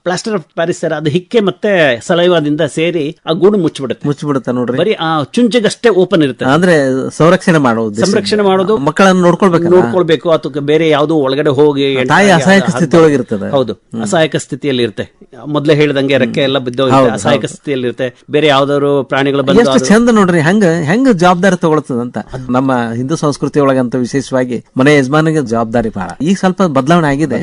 Speaker 4: ಪ್ಲಾಸ್ಟರ್ ಆಫ್ ಪ್ಯಾರಿಸ್ ಸರ್ ಅದು ಹಿಕ್ಕೆ ಮತ್ತೆ ಸಲೈವಾದಿಂದ ಸೇರಿ ಆ ಗೂಡು ಮುಚ್ಚಿಬಿಡುತ್ತೆ.
Speaker 3: ಮುಚ್ಚಿಬಿಡುತ್ತೆ ನೋಡ್ರಿ.
Speaker 4: ಬರೀ ಆ ಚುಂಚಿಗಷ್ಟೇ ಓಪನ್ ಇರುತ್ತೆ.
Speaker 3: ಅಂದ್ರೆ ಸಂರಕ್ಷಣೆ ಮಾಡೋದು
Speaker 4: ಸಂರಕ್ಷಣೆ ಮಾಡೋದು
Speaker 3: ಮಕ್ಕಳನ್ನು ನೋಡ್ಕೊಳ್ಬೇಕು
Speaker 4: ನೋಡ್ಕೊಳ್ಬೇಕು. ಅಥವಾ ಬೇರೆ ಯಾವ್ದು ಒಳಗಡೆ ಹೋಗಿ
Speaker 3: ತಾಯಿ ಅಸಹಾಯಕ ಸ್ಥಿತಿ ಒಳಗಿರ್ತದೆ
Speaker 4: ಹೌದು. ಅಸಹಾಯಕ ಸ್ಥಿತಿಯಲ್ಲಿ ಇರುತ್ತೆ. ಮೊದ್ಲೇ ಹೇಳಿದಂಗೆ ರೆಕ್ಕೆ ಎಲ್ಲ ಬಿದ್ದೋಗಿ ಅಸಹಾಯಕ ಸ್ಥಿತಿಯಲ್ಲಿ ಇರುತ್ತೆ. ಬೇರೆ ಯಾವ್ದಾದ್ರು ಪ್ರಾಣಿಗಳು ಬಂದು
Speaker 3: ಚಂದ ನೋಡ್ರಿ ಹೆಂಗ ಹೆಂಗ ಜವಾಬ್ದಾರಿ ತಗೊಳ್ತದಂತ. ನಮ್ಮ ಹಿಂದೂ ಸಂಸ್ಕೃತಿ ಒಳಗಂತ ವಿಶೇಷವಾಗಿ ಮನೆ ಯಜಮಾನಿಗೆ ಜವಾಬ್ದಾರಿ ಬಹಳ ಈಗ ಸ್ವಲ್ಪ ಬದಲಾವಣೆ ಆಗಿದೆ.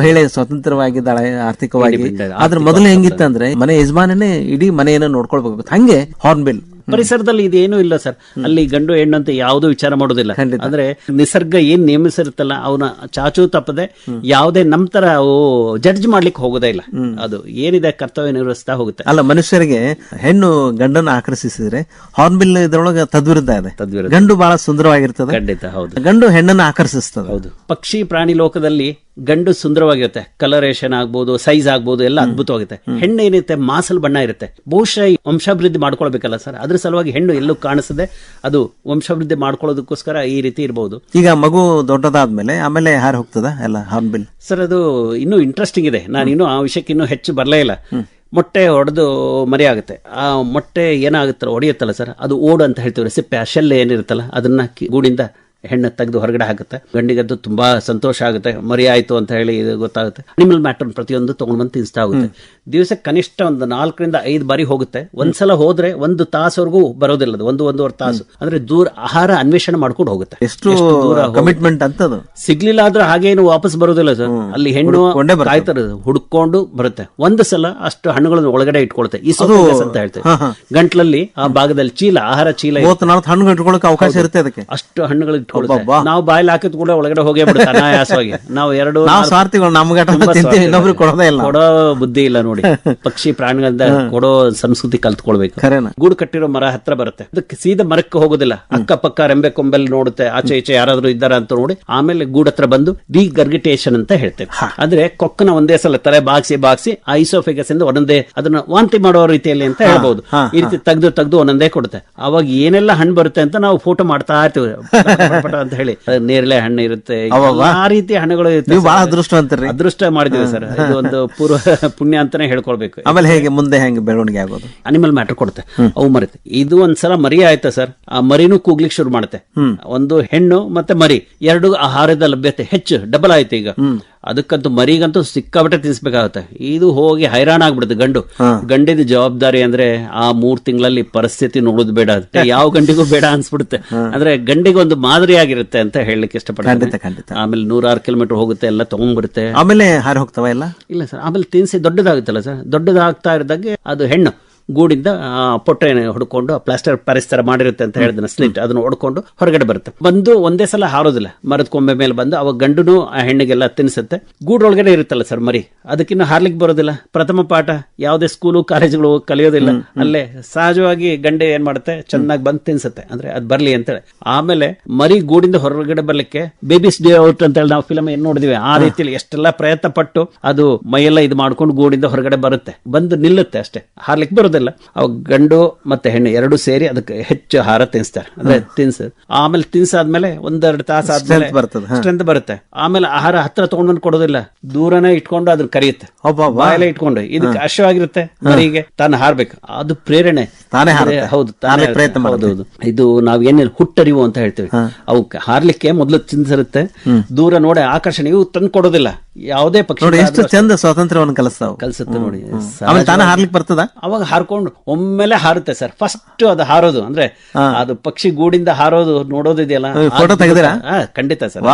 Speaker 3: ಮಹಿಳೆ ಸ್ವತಂತ್ರವಾಗಿದ್ದಾಳೆ ಆರ್ಥಿಕವಾಗಿ. ಆದ್ರೆ ಮೊದಲು ಹೆಂಗಿತ್ತಂದ್ರೆ ಮನೆ ಯಜಮಾನನೇ ಇಡೀ ಮನೆಯನ್ನ ನೋಡ್ಕೊಳ್ಬೇಕು ಹಂಗೆ ಹಾರ್ನ್ಬಿಲ್
Speaker 4: ಪರಿಸರದಲ್ಲಿ ಇದೇನೂ ಇಲ್ಲ ಸರ್. ಅಲ್ಲಿ ಗಂಡು ಹೆಣ್ಣು ಅಂತ ಯಾವುದೂ ವಿಚಾರ ಮಾಡೋದಿಲ್ಲ. ಅಂದ್ರೆ ನಿಸರ್ಗ ಏನ್ ನೇಮಿಸಿರುತ್ತಲ್ಲ ಅವನ ಚಾಚು ತಪ್ಪದೆ ಯಾವುದೇ ನಮ್ ತರ ಅವು ಜಡ್ಜ್ ಮಾಡ್ಲಿಕ್ಕೆ ಹೋಗೋದೇ ಇಲ್ಲ. ಅದು ಏನಿದೆ ಕರ್ತವ್ಯ ನಿರ್ವಹಿಸ್ತಾ ಹೋಗುತ್ತೆ.
Speaker 3: ಅಲ್ಲ ಮನುಷ್ಯರಿಗೆ ಹೆಣ್ಣು ಗಂಡನ್ನು ಆಕರ್ಷಿಸಿದ್ರೆ ಹಾರ್ನ್ಬಿಲ್ ಇದರೊಳಗೆ ತದ್ವಿರುದ್ಧ ಇದೆ.
Speaker 4: ತದ್ವಿರುದ್ಧ.
Speaker 3: ಗಂಡು ಬಹಳ ಸುಂದರವಾಗಿರ್ತದೆ.
Speaker 4: ಖಂಡಿತ ಹೌದು.
Speaker 3: ಗಂಡು ಹೆಣ್ಣನ್ನು ಆಕರ್ಷಿಸ್ತದೆ.
Speaker 4: ಹೌದು. ಪಕ್ಷಿ ಪ್ರಾಣಿ ಲೋಕದಲ್ಲಿ ಗಂಡು ಸುಂದರವಾಗಿರುತ್ತೆ. ಕಲರೇಷನ್ ಆಗ್ಬೋದು ಸೈಜ್ ಆಗ್ಬೋದು ಎಲ್ಲ ಅದ್ಭುತವಾಗುತ್ತೆ ಹೆಣ್ಣು ಏನಿರುತ್ತೆ ಮಾಸಲ್ ಬಣ್ಣ ಇರುತ್ತೆ. ಬಹುಶಃ ವಂಶಾಭಿವೃದ್ಧಿ ಮಾಡ್ಕೊಳ್ಬೇಕಲ್ಲ ಸರ್? ಅದ್ರ ಸಲುವಾಗಿ ಹೆಣ್ಣು ಎಲ್ಲೂ ಕಾಣಿಸದೆ ಅದು ವಂಶಾಭಿವೃದ್ಧಿ ಮಾಡ್ಕೊಳ್ಳೋದಕ್ಕೋಸ್ಕರ ಈ ರೀತಿ ಇರಬಹುದು
Speaker 3: ಈಗ ಮಗು ದೊಡ್ಡದಾದ್ಮೇಲೆ ಆಮೇಲೆ ಯಾರು ಹೋಗ್ತದ? ಎಲ್ಲ ಹಾರ್ನ್ಬಿಲ್
Speaker 4: ಸರ್ ಅದು ಇನ್ನೂ ಇಂಟ್ರೆಸ್ಟಿಂಗ್ ಇದೆ. ನಾನು ಇನ್ನೂ ಆ ವಿಷಯಕ್ಕೆ ಇನ್ನೂ ಹೆಚ್ಚು ಬರಲೇ ಇಲ್ಲ. ಮೊಟ್ಟೆ ಹೊಡೆದು ಮರಿ ಆಗುತ್ತೆ ಆ ಮೊಟ್ಟೆ ಏನಾಗುತ್ತಲ್ಲ ಹೊಡೆಯುತ್ತಲ್ಲ ಸರ್? ಅದು ಓಡು ಅಂತ ಹೇಳ್ತೀವಿ ಸಿಪ್ಪೆ ಆ ಶೆಲ್ ಏನಿರುತ್ತಲ್ಲ ಅದನ್ನ ಗೂಡಿಂದ ಹೆಣ್ಣು ತೆಗೆದು ಹೊರಗಡೆ ಹಾಕುತ್ತೆ. ಗಂಡಿಗದ್ದು ತುಂಬಾ ಸಂತೋಷ ಆಗುತ್ತೆ. ಮರಿ ಆಯ್ತು ಅಂತ ಹೇಳಿ ಇದು ಗೊತ್ತಾಗುತ್ತೆ. ಅನಿಮಲ್ ಮ್ಯಾಟರ್ ಪ್ರತಿಯೊಂದು ತಗೊಂಡು ಬಂದು ಹೋಗುತ್ತೆ. ದಿವಸಕ್ಕೆ ಕನಿಷ್ಠ ಒಂದು ನಾಲ್ಕರಿಂದ ಐದು ಬಾರಿ ಹೋಗುತ್ತೆ. ಒಂದ್ಸಲ ಹೋದ್ರೆ ಒಂದು ತಾಸವರೆಗೂ ಬರೋದಿಲ್ಲ ಅದು ಒಂದು ಒಂದೂವರೆ ತಾಸು. ಅಂದ್ರೆ ದೂರ ಆಹಾರ ಅನ್ವೇಷಣೆ ಮಾಡ್ಕೊಂಡು ಹೋಗುತ್ತೆ.
Speaker 3: ಎಷ್ಟು
Speaker 4: ದೂರ.
Speaker 3: ಕಮಿಟ್ಮೆಂಟ್ ಅಂತ
Speaker 4: ಸಿಗ್ಲಿಲ್ಲ ಆದ್ರೆ ಹಾಗೇನು ವಾಪಸ್ ಬರೋದಿಲ್ಲ ಸರ್. ಅಲ್ಲಿ ಹೆಣ್ಣು. ಕಾಯ್ತಾರೆ. ಹುಡ್ಕೊಂಡು ಬರುತ್ತೆ. ಒಂದು ಸಲ ಅಷ್ಟು ಹಣ್ಣುಗಳನ್ನು ಒಳಗಡೆ ಇಟ್ಕೊಳುತ್ತೆ. ಈ ಅಂತ ಹೇಳ್ತೇವೆ. ಗಂಟ್ಲಲ್ಲಿ ಆ ಭಾಗದಲ್ಲಿ ಚೀಲ ಆಹಾರ ಚೀಲ
Speaker 3: ಹಣ್ಣು ಇಟ್ಕೊಳ್ಳೋಕೆ ಅವಕಾಶ ಇರುತ್ತೆ ಅದಕ್ಕೆ.
Speaker 4: ಅಷ್ಟು ಹಣ್ಣುಗಳು
Speaker 3: ಅಬ್ಬಬ್ಬಾ.
Speaker 4: ನಾವು ಬಾಯಲ್ಲಿ ಹಾಕಿದ್ ಕೂಡ ಒಳಗಡೆ ಹೋಗೇ ಬಿಡುತ್ತೆ ಅನಾಯಾಸವಾಗಿ. ನಾವು ಎರಡು
Speaker 3: ಸ್ವಾರ್ಥಿಗಳು ನಮ್ಗೆ ಕೊಡೋದೇ ಇಲ್ಲ.
Speaker 4: ಕೊಡೋ ಬುದ್ಧಿ ಇಲ್ಲ ನೋಡಿ ಪಕ್ಷಿ ಪ್ರಾಣಿಗಳಿಂದ ಕೊಡೋ ಸಂಸ್ಕೃತಿ ಕಲ್ತ್ಕೊಳ್ಬೇಕು. ಗೂಡ್ ಕಟ್ಟಿರೋ ಮರ ಹತ್ರ ಬರುತ್ತೆ. ಅದಕ್ಕೆ ಸೀದಾ ಮರಕ್ಕೆ ಹೋಗೋದಿಲ್ಲ. ಅಕ್ಕಪಕ್ಕ ರೆಂಬೆ ಕೊಂಬೆಲ್ ನೋಡುತ್ತೆ ಆಚೆ ಈಚೆ ಯಾರಾದ್ರೂ ಇದ್ದಾರ ಅಂತ ನೋಡಿ ಆಮೇಲೆ ಗೂಡ್ ಹತ್ರ ಬಂದು ಡಿಗರ್ಗಿಟೇಷನ್ ಅಂತ ಹೇಳ್ತೇವೆ. ಅಂದ್ರೆ ಕೊಕ್ಕನ ಒಂದೇ ಸಲ ತಲೆ ಬಾಗಿಸಿ ಬಾಗಿಸಿ ಐಸೋಫೆಗಸ್ ಇಂದ ಒಂದೊಂದೇ ಅದನ್ನ ವಾಂತಿ ಮಾಡೋ ರೀತಿಯಲ್ಲಿ ಅಂತ ಹೇಳ್ಬಹುದು ಈ ರೀತಿ ತೆಗೆದು ತೆಗೆದು ಒಂದೊಂದೇ ಕೊಡುತ್ತೆ. ಅವಾಗ ಏನೆಲ್ಲ ಹಣ್ಣು ಬರುತ್ತೆ ಅಂತ ನಾವು ಫೋಟೋ ಮಾಡ್ತಾ ಇರ್ತೀವಿ. ಅಂತ ಹೇಳಿ. ನೇರಳೆ ಹಣ್ಣು ಇರುತ್ತೆ. ಆ ರೀತಿ ಹಣ್ಣುಗಳು ಸರ್.
Speaker 3: ಅದೃಷ್ಟವಂತರಿ
Speaker 4: ಅದೃಷ್ಟ ಮಾಡಿದೀವಿ ಸರ್. ಇದು ಒಂದು ಪೂರ್ವ ಪುಣ್ಯ ಅಂತಾನೆ ಹೇಳ್ಕೊಳ್ಬೇಕು.
Speaker 3: ಆಮೇಲೆ ಹೇಗೆ ಮುಂದೆ ಹೆಂಗೆ ಬೆಳವಣಿಗೆ ಆಗೋದು?
Speaker 4: ಅನಿಮಲ್ ಮ್ಯಾಟರ್ ಕೊಡುತ್ತೆ. ಅವು ಮರಿತೆ ಇದು ಒಂದ್ಸಲ ಮರಿ ಆಯ್ತಾ ಸರ್? ಆ ಮರಿನೂ ಕೂಗ್ಲಿಕ್ಕೆ ಶುರು ಮಾಡುತ್ತೆ. ಒಂದು ಹೆಣ್ಣು ಮತ್ತೆ ಮರಿ. ಎರಡು ಆಹಾರದ ಲಭ್ಯತೆ ಹೆಚ್ಚು ಡಬಲ್ ಆಯ್ತು ಈಗ. ಅದಕ್ಕಂತೂ ಮರಿಗಂತೂ ಸಿಕ್ಕಾಬಿಟ್ಟೆ ತಿನ್ಸ್ಬೇಕಾಗುತ್ತೆ ಇದು ಹೋಗಿ ಹೈರಾಣ ಆಗ್ಬಿಡುತ್ತೆ ಗಂಡು. ಗಂಡಿದ ಜವಾಬ್ದಾರಿ ಅಂದ್ರೆ ಆ ಮೂರ್ ತಿಂಗಳಲ್ಲಿ ಪರಿಸ್ಥಿತಿ ನೋಡೋದು ಬೇಡ. ಯಾವ ಗಂಡಿಗೂ ಬೇಡ ಅನ್ಸ್ಬಿಡುತ್ತೆ. ಅಂದ್ರೆ ಗಂಡಿಗೆ ಒಂದು ಮಾದರಿ ಆಗಿರುತ್ತೆ ಅಂತ ಹೇಳಲಿಕ್ಕೆ
Speaker 3: ಇಷ್ಟಪಡ್ತಾರೆ
Speaker 4: ಆಮೇಲೆ ನೂರಾರು ಕಿಲೋಮೀಟರ್ ಹೋಗುತ್ತೆ ಎಲ್ಲ ತಗೊಂಡ್ಬಿಡುತ್ತೆ.
Speaker 3: ಆಮೇಲೆ ಹಾರಿ ಹೋಗ್ತಾವ ಎಲ್ಲ?
Speaker 4: ಇಲ್ಲ ಸರ್ ಆಮೇಲೆ ತಿನ್ಸಿ ದೊಡ್ಡದಾಗುತ್ತಲ್ಲ ಸರ್. ದೊಡ್ಡದಾಗ್ತಾ ಇದ್ದಾಗೆ ಅದು ಹೆಣ್ಣು. ಗೂಡಿಂದ ಪೊಟ್ಟೆ ಹೊಡ್ಕೊಂಡು ಪ್ಲಾಸ್ಟರ್ ಪರಿಸ್ತರ ತರ ಮಾಡಿರುತ್ತೆ ಅಂತ ಹೇಳಿದ ಸ್ಲಿಟ್ ಅದನ್ನ ಹೊಡ್ಕೊಂಡು ಹೊರಗಡೆ ಬರುತ್ತೆ. ಬಂದು ಒಂದೇ ಸಲ ಹಾರೋದಿಲ್ಲ. ಮರದ ಕೊಂಬೆ ಮೇಲೆ ಬಂದು ಅವಾಗ ಗಂಡುನು ಆ ಹೆಣ್ಣಿಗೆಲ್ಲ ತಿನ್ಸುತ್ತೆ ಗೂಡೊಳಗಡೆ ಇರುತ್ತಲ್ಲ ಸರ್ ಮರಿ? ಅದಕ್ಕಿನ್ನು ಹಾರ್ಲಿಕ್ಕೆ ಬರೋದಿಲ್ಲ. ಪ್ರಥಮ ಪಾಠ ಯಾವುದೇ ಸ್ಕೂಲು ಕಾಲೇಜುಗಳು ಕಲಿಯೋದಿಲ್ಲ. ಅಲ್ಲೇ ಸಹಜವಾಗಿ ಗಂಡೆ ಏನ್ ಮಾಡುತ್ತೆ? ಚೆನ್ನಾಗಿ ಬಂದು ತಿನ್ಸುತ್ತೆ ಅಂದ್ರೆ ಅದ್ ಬರ್ಲಿ ಅಂತೇಳಿ. ಆಮೇಲೆ ಮರಿ ಗೂಡಿಂದ ಹೊರಗಡೆ ಬರ್ಲಿಕ್ಕೆ ಬೇಬಿಸ್ ಡೇ ಔಟ್ ಅಂತ ಹೇಳಿ ನಾವು ಫಿಲಮ್ ಏನ್ ನೋಡಿದ್ವಿ. ಆ ರೀತಿಯಲ್ಲಿ ಎಷ್ಟೆಲ್ಲ ಪ್ರಯತ್ನ ಪಟ್ಟು ಅದು ಮೈಯೆಲ್ಲ ಇದು ಮಾಡ್ಕೊಂಡು ಗೂಡಿಂದ ಹೊರಗಡೆ ಬರುತ್ತೆ. ಬಂದು ನಿಲ್ಲುತ್ತೆ ಅಷ್ಟೇ. ಹಾರ್ಲಿಕ್ಕೆ ಬರೋದಿಲ್ಲ. ಅವಾಗ ಗಂಡು ಮತ್ತೆ ಹೆಣ್ಣು ಎರಡು ಸೇರಿ ಅದಕ್ಕೆ ಹೆಚ್ಚು ಆಹಾರ ತಿನ್ಸ್ತಾರೆ. ಅಂದ್ರೆ ತಿನ್ಸ. ಆಮೇಲೆ ತಿನ್ಸಾದ್ಮೇಲೆ ಒಂದೆರಡು ತಾಸು ಆದ್ಮೇಲೆ
Speaker 3: ಬರ್ತದೆ.
Speaker 4: ಸ್ಟ್ರೆಂತ್ ಬರುತ್ತೆ. ಆಮೇಲೆ ಆಹಾರ ಹತ್ರ ತಗೊಂಡ್ ಬಂದು ಕೊಡೋದಿಲ್ಲ. ದೂರನೇ ಇಟ್ಕೊಂಡು ಅದನ್ನ ಕರಿಯುತ್ತೆ. ಬಾಯಲ್ಲೇ ಇಟ್ಕೊಂಡು. ಇದಕ್ಕೆ ಅಶ್ವವಾಗಿರುತ್ತೆ ಮರಿಗೆ ತಾನು ಹಾರ್ಬೇಕು. ಅದು ಪ್ರೇರಣೆ.
Speaker 3: ತಾನೇ.
Speaker 4: ಹೌದು
Speaker 3: ತಾನೇ
Speaker 4: ತಾನೇ
Speaker 3: ಪ್ರಯತ್ನ
Speaker 4: ಮಾಡೋದು ಇದು ನಾವ್ ಏನೇನು ಹುಟ್ಟರಿವು ಅಂತ ಹೇಳ್ತೀವಿ. ಅವು ಹಾರ್ಲಿಕ್ಕೆ ಮೊದಲು ತಿನ್ಸಿರುತ್ತೆ. ದೂರ ನೋಡಿ ಆಕರ್ಷಣೆ ಇವು ತಂದು ಕೊಡೋದಿಲ್ಲ ಯಾವುದೇ ಪಕ್ಷ
Speaker 3: ನೋಡಿ ಎಷ್ಟು ಚಂದ ಸ್ವಾತಂತ್ರ್ಯವನ್ನು ಕಲಿಸ್ತಾವ.
Speaker 4: ಕಲಿಸುತ್ತೆ ನೋಡಿ
Speaker 3: ಆಮೇಲೆ ತಾನೇ ಹಾರ್ಲಿಕ್ಕೆ ಬರ್ತದ?
Speaker 4: ಅವಾಗ ಹಾರ್ಕೊಂಡು ಒಮ್ಮೆಲೆ ಹಾರುತ್ತೆ ಸರ್. ಫಸ್ಟ್ ಅದು ಹಾರೋದು ಅಂದ್ರೆ ಅದು ಪಕ್ಷಿ ಗೂಡಿಂದ ಹಾರೋದು ನೋಡೋದಿದೆಯಲ್ಲ ಫೋಟೋ
Speaker 3: ತೆಗೆದಿರ.
Speaker 4: ಖಂಡಿತ ಸರ್.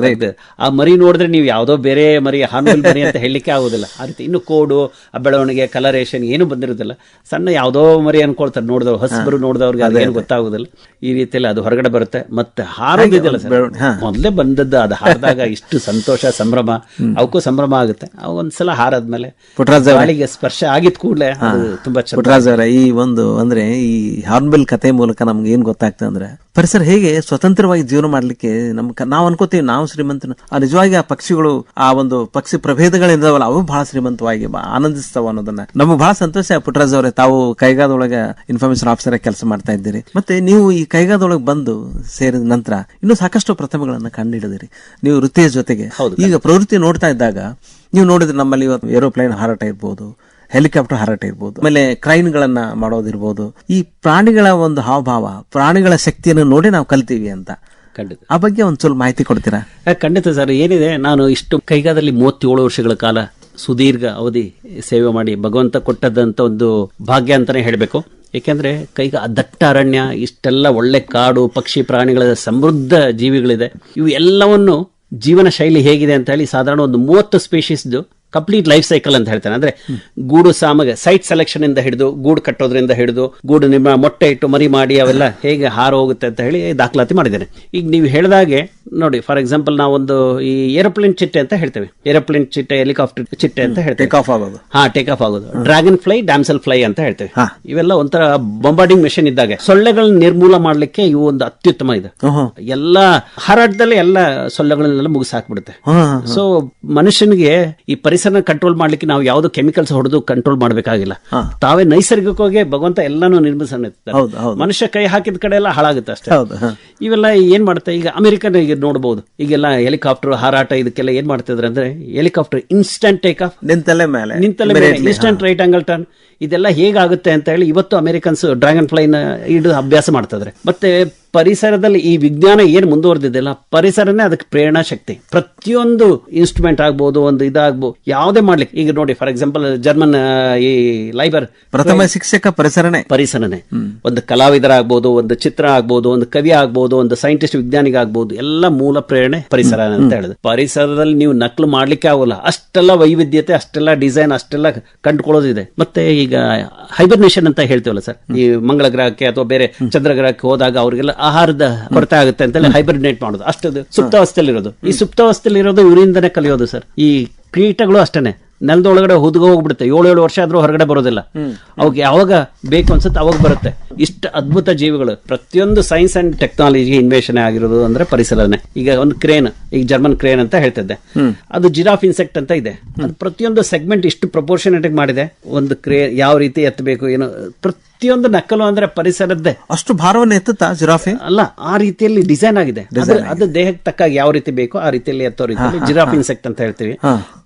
Speaker 4: ಗ್ರೇಟ್. ಆ ಮರಿ ನೋಡಿದ್ರೆ ನೀವು ಯಾವ್ದೋ ಬೇರೆ ಮರಿ ಹಾನ್ಬಿಲ್ ಮರಿ ಅಂತ ಹೇಳಲಿಕ್ಕೆ ಆಗೋದಿಲ್ಲ. ಆ ರೀತಿ ಇನ್ನು ಕೋಡು ಆ ಬೆಳವಣಿಗೆ ಕಲರೇಷನ್ ಏನು ಬಂದಿರೋದಿಲ್ಲ. ಸಣ್ಣ ಯಾವ್ದೋ ಮರಿ ಅನ್ಕೊಳ್ತಾರೆ ನೋಡಿದವ್ರು ಹಸ್ಬರು ನೋಡಿದವ್ರಿಗೆ ಅದೇನು ಗೊತ್ತಾಗೋದಿಲ್ಲ. ಈ ರೀತಿಯಲ್ಲಿ ಅದು ಹೊರಗಡೆ ಬರುತ್ತೆ. ಮತ್ತೆ ಹಾರೋದಿದೆಯಲ್ಲ ಸರ್. ಮೊದಲೇ ಬಂದದ್ದು ಅದು ಹಾರಿದಾಗ ಇಷ್ಟು ಸಂತೋಷ ಸಂಭ್ರಮ. ಅವಕ್ಕೂ ಸಂಭ್ರಮ ಆಗುತ್ತೆ. ಅವು ಒಂದ್ಸಲ ಹಾರಾದ್ಮೇಲೆ
Speaker 3: ಪುಟ್ಟರಾಜ್ ಅವರೇ.
Speaker 4: ಗಾಳಿಗೆ ಸ್ಪರ್ಶ ಆಗಿದ ಕೂಡಲೇ ತುಂಬಾ ಪುಟ್ರಾಜ್
Speaker 3: ಪುಟ್ಟರಾಜ್ ಅವರ ಈ ಒಂದು ಅಂದ್ರೆ ಈ ಹಾರ್ನ್ಬಿಲ್ ಕತೆ ಮೂಲಕ ನಮ್ಗೆ ಏನ್ ಗೊತ್ತಾಗ್ತದೆ ಅಂದ್ರೆ ಪರಿಸರ ಹೇಗೆ ಸ್ವತಂತ್ರವಾಗಿ ಜೀವನ ಮಾಡಲಿಕ್ಕೆ ನಮ್ ನಾವು ಅನ್ಕೋತೀವಿ ನಾವು ಶ್ರೀಮಂತನ ಆ ನಿಜವಾಗಿ ಆ ಪಕ್ಷಿಗಳು ಆ ಒಂದು ಪಕ್ಷಿ ಪ್ರಭೇದಗಳಿಂದವಲ್ಲ ಅವು ಬಹಳ ಶ್ರೀಮಂತವಾಗಿ ಆನಂದಿಸ್ತಾವ ಅನ್ನೋದನ್ನ. ನಮ್ಗೆ ಬಹಳ ಸಂತೋಷ ಪುಟ್ಟರಾಜ್ ಅವರೇ ತಾವು ಕೈಗಾದೊಳಗ ಇನ್ಫಾರ್ಮೇಶನ್ ಆಫೀಸರ್ ಕೆಲಸ ಮಾಡ್ತಾ ಇದ್ದೀರಿ. ಮತ್ತೆ ನೀವು ಈ ಕೈಗಾದೊಳಗೆ ಬಂದು ಸೇರಿದ ನಂತರ ಇನ್ನೂ ಸಾಕಷ್ಟು ಪ್ರತಿಭೆಗಳನ್ನ ಕಂಡುಹಿಡಿದಿರಿ ನೀವು ವೃತ್ತಿಯ ಜೊತೆಗೆ. ಈಗ ಪ್ರವೃತ್ತಿ ನೋಡ್ತಾ ಇದ್ದಾಗ ನೀವು ನೋಡಿದ್ರೆ ನಮ್ಮಲ್ಲಿ ಇವತ್ತು ಏರೋಪ್ಲೇನ್ ಹಾರಾಟ ಇರ್ಬೋದು ಹೆಲಿಕಾಪ್ಟರ್ ಹಾರಾಟ ಇರ್ಬೋದು ಆಮೇಲೆ ಕ್ರೈನ್ ಗಳನ್ನ ಮಾಡೋದಿರ್ಬೋದು. ಈ ಪ್ರಾಣಿಗಳ ಒಂದು ಹಾವಭಾವ ಪ್ರಾಣಿಗಳ ಶಕ್ತಿಯನ್ನು ನೋಡಿ ನಾವು ಕಲ್ತೀವಿ ಅಂತ.
Speaker 4: ಖಂಡಿತ.
Speaker 3: ಆ ಬಗ್ಗೆ ಒಂದ್ ಸ್ವಲ್ಪ ಮಾಹಿತಿ ಕೊಡ್ತೀರಾ?
Speaker 4: ಖಂಡಿತ ಸರ್. ಏನಿದೆ ನಾನು ಇಷ್ಟು ಕೈಗಾದಲ್ಲಿ ಮೂವತ್ತೇಳು ವರ್ಷಗಳ ಕಾಲ ಸುದೀರ್ಘ ಅವಧಿ ಸೇವೆ ಮಾಡಿ ಭಗವಂತ ಕೊಟ್ಟದಂತ ಒಂದು ಭಾಗ್ಯ ಅಂತಾನೆ ಹೇಳಬೇಕು. ಏಕೆಂದ್ರೆ ಕೈಗ ದಟ್ಟ ಅರಣ್ಯ ಇಷ್ಟೆಲ್ಲ ಒಳ್ಳೆ ಕಾಡು ಪಕ್ಷಿ ಪ್ರಾಣಿಗಳ ಸಮೃದ್ಧ ಜೀವಿಗಳಿದೆ. ಇವು ಎಲ್ಲವನ್ನು ಜೀವನ ಶೈಲಿ ಹೇಗಿದೆ ಅಂತ ಹೇಳಿ ಸಾಧಾರಣ ಒಂದು ಮೂವತ್ತು ಸ್ಪೀಶೀಸ್ದು ಕಂಪ್ಲೀಟ್ ಲೈಫ್ ಸೈಕಲ್ ಅಂತ ಹೇಳ್ತಾನೆ ಅಂದ್ರೆ ಗೂಡು ಸಾಮಗ ಸೈಟ್ ಸೆಲೆಕ್ಷನ್ ಇಂದ ಹಿಡಿದು ಗೂಡು ಕಟ್ಟೋದ್ರಿಂದ ಹಿಡಿದು ಗೂಡು ನಿಮ್ಮ ಮೊಟ್ಟೆ ಇಟ್ಟು ಮರಿ ಮಾಡಿ ಅವೆಲ್ಲ ಹೇಗೆ ಹಾರ ಹೋಗುತ್ತೆ ಅಂತ ಹೇಳಿ ದಾಖಲಾತಿ ಮಾಡಿದ್ದೇನೆ. ಈಗ ನೀವು ಹೇಳಿದಾಗೆ ನೋಡಿ ಫಾರ್ ಎಕ್ಸಾಂಪಲ್ ನಾವೊಂದು ಈ ಏರೋಪ್ಲೇನ್ ಚಿಟ್ಟೆ ಅಂತ ಹೇಳ್ತೇವೆ. ಏರೋಪ್ಲೇನ್ ಚಿಟ್ಟೆ ಹೆಲಿಕಾಪ್ಟರ್ ಚಿಟ್ಟೆ ಅಂತ ಹೇಳ್ತೇವೆ.
Speaker 3: ಟೇಕ್ ಆಫ್ ಆಗೋದು.
Speaker 4: ಹಾ ಟೇಕ್ ಆಫ್ ಆಗೋದು. ಡ್ರ್ಯಾಗನ್ ಫ್ಲೈ ಡ್ಯಾಮ್ಸಲ್ ಫ್ಲೈ ಅಂತ ಹೇಳ್ತೇವೆ. ಇವೆಲ್ಲ ಒಂಥರ ಬೊಂಬಾರ್ಡಿಂಗ್ ಮೆಷಿನ್ ಇದ್ದಾಗ. ಸೊಳ್ಳೆಗಳನ್ನ ನಿರ್ಮೂಲ ಮಾಡ್ಲಿಕ್ಕೆ ಇವು ಒಂದು ಅತ್ಯುತ್ತಮ ಇದೆ. ಎಲ್ಲ ಹಾರಾಟದಲ್ಲಿ ಎಲ್ಲ ಸೊಳ್ಳೆಗಳನ್ನೆಲ್ಲ ಮುಗಿಸಾಕ್ಬಿಡುತ್ತೆ. ಸೊ ಮನುಷ್ಯನಿಗೆ ಈ ಪರಿಸರ ಕಂಟ್ರೋಲ್ ಮಾಡ್ಲಿಕ್ಕೆ ನಾವು ಯಾವ್ದು ಕೆಮಿಕಲ್ಸ್ ಹೊಡೆದು ಕಂಟ್ರೋಲ್ ಮಾಡ್ಬೇಕಾಗಿಲ್ಲ. ತಾವೇ ನೈಸರ್ಗಿಕವಾಗಿ ಭಗವಂತ ಎಲ್ಲಾನು ನಿರ್ಮಿಸಣ
Speaker 3: ಹೌದು.
Speaker 4: ಮನುಷ್ಯ ಕೈ ಹಾಕಿದ ಕಡೆ ಎಲ್ಲ ಹಾಳಾಗುತ್ತೆ ಅಷ್ಟೇ. ಇವೆಲ್ಲ ಏನ್ ಮಾಡುತ್ತೆ ಈಗ ಅಮೆರಿಕನ್ ಈಗ ನೋಡಬಹುದು ಈಗೆಲ್ಲ ಹೆಲಿಕಾಪ್ಟರ್ ಹಾರಾಟ ಇದಕ್ಕೆಲ್ಲ ಏನ್ ಮಾಡ್ತಿದ್ರೆ ಅಂದ್ರೆ ಹೆಲಿಕಾಪ್ಟರ್ ಇನ್ಸ್ಟಂಟ್ ಟೇಕ್ ಆಫ್
Speaker 3: ನಿಂತಲೇ ಮೇಲೆ.
Speaker 4: ನಿಂತಲೇ
Speaker 3: ಮೇಲೆ
Speaker 4: ಇನ್ಸ್ಟಂಟ್ ರೈಟ್ ಆಂಗಲ್ ಟರ್ನ್ ಇದೆಲ್ಲ ಹೇಗಾಗುತ್ತೆ ಅಂತ ಹೇಳಿ ಇವತ್ತು ಅಮೆರಿಕನ್ಸ್ ಡ್ರ್ಯಾಗನ್ ಫ್ಲೈನ ಇಡು ಅಭ್ಯಾಸ ಮಾಡ್ತಿದ್ರೆ. ಮತ್ತೆ ಪರಿಸರದಲ್ಲಿ ಈ ವಿಜ್ಞಾನ ಏನು ಮುಂದುವರೆದಿದೆಯಲ್ಲ ಪರಿಸರನೇ ಅದಕ್ಕೆ ಪ್ರೇರಣಾ ಶಕ್ತಿ. ಪ್ರತಿಯೊಂದು ಇನ್ಸ್ಟ್ರೂಮೆಂಟ್ ಆಗ್ಬೋದು ಒಂದು ಇದಾಗ್ಬೋದು ಯಾವುದೇ ಮಾಡ್ಲಿಕ್ಕೆ. ಈಗ ನೋಡಿ ಫಾರ್ ಎಕ್ಸಾಂಪಲ್ ಜರ್ಮನ್ ಈ ಲೈಬರ್.
Speaker 3: ಪ್ರಥಮ ಶಿಕ್ಷಕ ಪರಿಸರನೇ.
Speaker 4: ಪರಿಸರನೇ. ಒಂದು ಕಲಾವಿದರ ಕಲಾವಿದರಾಗ್ಬೋದು ಒಂದು ಚಿತ್ರ ಆಗ್ಬೋದು ಒಂದು ಕವಿ ಆಗ್ಬೋದು ಒಂದು ಸೈಂಟಿಸ್ಟ್ ವಿಜ್ಞಾನಿಗ ಆಗ್ಬೋದು ಎಲ್ಲ ಮೂಲ ಪ್ರೇರಣೆ ಪರಿಸರ ಅಂತ ಹೇಳಿದ್ರು ಪರಿಸರದಲ್ಲಿ ನೀವು ನಕಲು ಮಾಡ್ಲಿಕ್ಕೆ ಆಗೋಲ್ಲ. ಅಷ್ಟೆಲ್ಲ ವೈವಿಧ್ಯತೆ ಅಷ್ಟೆಲ್ಲ ಡಿಸೈನ್ ಅಷ್ಟೆಲ್ಲ ಕಂಡುಕೊಳ್ಳೋದಿದೆ. ಮತ್ತೆ ಈಗ ಹೈಬರ್ನೇಷನ್ ಅಂತ ಹೇಳ್ತೇವಲ್ಲ ಸರ್ ಈ ಮಂಗಳ ಗ್ರಹಕ್ಕೆ ಅಥವಾ ಬೇರೆ ಚಂದ್ರ ಗ್ರಹಕ್ಕೆ ಹೋದಾಗ ಅವರಿಗೆಲ್ಲ ಆಹಾರದ ಕೊರತೆ ಆಗುತ್ತೆ ಅಂತ ಹೈಬರ್ನೇಟ್ ಮಾಡೋದು. ಅಷ್ಟದು ಸುಪ್ತಾವಸ್ಥೆಯಲ್ಲಿರೋದು. ಈ ಸುಪ್ತಾವಸ್ಥೆಯಲ್ಲಿರೋದು ಇವರಿಂದನೇ ಕಲಿಯೋದು ಸರ್ ಈ ಕೀಟಗಳು ಅಷ್ಟೇನೆ. ನೆಲದೊಳಗಡೆ ಹುದ್ಗ ಹೋಗ್ಬಿಡುತ್ತೆ. ಏಳು ಏಳು ವರ್ಷ ಆದ್ರೂ ಹೊರಗಡೆ ಬರೋದಿಲ್ಲ. ಅವಾಗ ಯಾವಾಗ ಬೇಕು ಅನ್ಸುತ್ತೆ ಅವಾಗ ಬರುತ್ತೆ. ಇಷ್ಟು ಅದ್ಭುತ ಜೀವಿಗಳು. ಪ್ರತಿಯೊಂದು ಸೈನ್ಸ್ ಅಂಡ್ ಟೆಕ್ನಾಲಜಿ ಇನ್ವೇಷನ್ ಆಗಿರೋದು ಅಂದ್ರೆ ಪರಿಸರನೇ. ಈಗ ಒಂದು ಕ್ರೇನ್ ಈಗ ಜರ್ಮನ್ ಕ್ರೇನ್ ಅಂತ ಹೇಳ್ತಿದ್ದೆ. ಅದು ಜಿರಾಫ್ ಇನ್ಸೆಕ್ಟ್ ಅಂತ ಇದೆ. ಅದು ಪ್ರತಿಯೊಂದು ಸೆಗ್ಮೆಂಟ್ ಇಷ್ಟು ಪ್ರಪೋರ್ಷನೇಟ್ ಮಾಡಿದೆ. ಒಂದು ಕ್ರೇ ಯಾವ ರೀತಿ ಎತ್ತಬೇಕು ಏನು ಪ್ರತಿಯೊಂದು ನಕಲು ಅಂದ್ರೆ ಪರಿಸರದ್ದೇ.
Speaker 3: ಅಷ್ಟು ಭಾರವನ್ನು ಎತ್ತುತ್ತಾ ಜಿರಾಫೆ?
Speaker 4: ಅಲ್ಲ ಆ ರೀತಿಯಲ್ಲಿ ಡಿಸೈನ್ ಆಗಿದೆ. ಅದು- ದೇಹಕ್ಕೆ ತಕ್ಕ ಯಾವ ರೀತಿ ಬೇಕೋ ಆ ರೀತಿಯಲ್ಲಿ ಎತ್ತೋ ರೀತಿಯಲ್ಲಿ ಜಿರಾಫ್ ಇನ್ಸೆಕ್ಟ್ ಅಂತ ಹೇಳ್ತೀವಿ.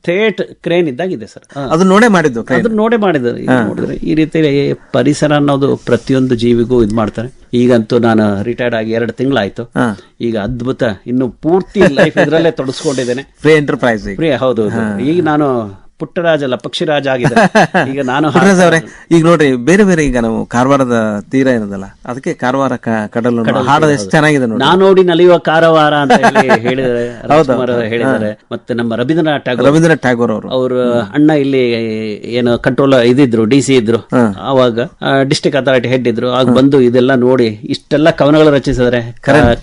Speaker 4: ಥೇಟ್ ಕ್ರೇನ್ ಇದ್ದಾಗಿದೆ ಸರ್.
Speaker 3: ಅದು ನೋಡೇ ಮಾಡಿದ್ದು ಅದು
Speaker 4: ಅದನ್ನ ನೋಡೇ ಮಾಡಿದ್ರು ನೋಡಿದ್ರೆ ಈ ರೀತಿ ಪರಿಸರ ಅನ್ನೋದು ಪ್ರತಿಯೊಂದು ಜೀವಿಗೂ ಇದು ಮಾಡ್ತಾರೆ. ಈಗಂತೂ ನಾನು ರಿಟೈರ್ಡ್ ಆಗಿ ಎರಡು ತಿಂಗಳಾಯ್ತು. ಈಗ ಅದ್ಭುತ ಇನ್ನು ಪೂರ್ತಿ ಲೈಫ್ ಇದರಲ್ಲೇ ತೊಡಸ್ಕೊಂಡಿದ್ದೇನೆ.
Speaker 3: ಫ್ರೀ ಎಂಟರ್ಪ್ರೈಸ್
Speaker 4: ಫ್ರೀ ಹೌದು. ಈಗ ನಾನು ಪುಟ್ಟರಾಜ ಅಲ್ಲ ಪಕ್ಷಿರಾಜ ಆಗಿದೆ ಈಗ ನಾನು
Speaker 3: ಅವರೇ ಈಗ ನೋಡ್ರಿ ಬೇರೆ ಬೇರೆ ಈಗ ನಾವು ಕಾರವಾರದ ತೀರ ಏನದಲ್ಲ ಅದಕ್ಕೆ ಕಾರವಾರ ಕಡಲು ಹಾಡೋದು ಎಷ್ಟು ಚೆನ್ನಾಗಿದೆ ನೋಡಿ
Speaker 4: ನಾ ನೋಡಿ ನಲಿಯುವ ಕಾರವಾರ ಅಂತ ಹೇಳಿದರೆ ಹೇಳಿದ್ದಾರೆ ಮತ್ತೆ ನಮ್ಮ ರವೀಂದ್ರನಾಥ್ ಟ್ಯಾಗೋರ್
Speaker 3: ರವೀಂದ್ರನಾಥ್ ಟ್ಯಾಗೋರ್ ಅವರು.
Speaker 4: ಅವ್ರ ಅಣ್ಣ ಇಲ್ಲಿ ಏನು ಕಂಟ್ರೋಲ್ ಇದಿದ್ರು ಡಿ ಸಿ ಇದ್ರು. ಆವಾಗ ಡಿಸ್ಟ್ರಿಕ್ಟ್ ಅಥಾರಿಟಿ ಹೆಡ್ ಇದ್ರು. ಆಗ ಬಂದು ಇದೆಲ್ಲ ನೋಡಿ ಇಷ್ಟೆಲ್ಲ ಕವನಗಳು ರಚಿಸಿದ್ರೆ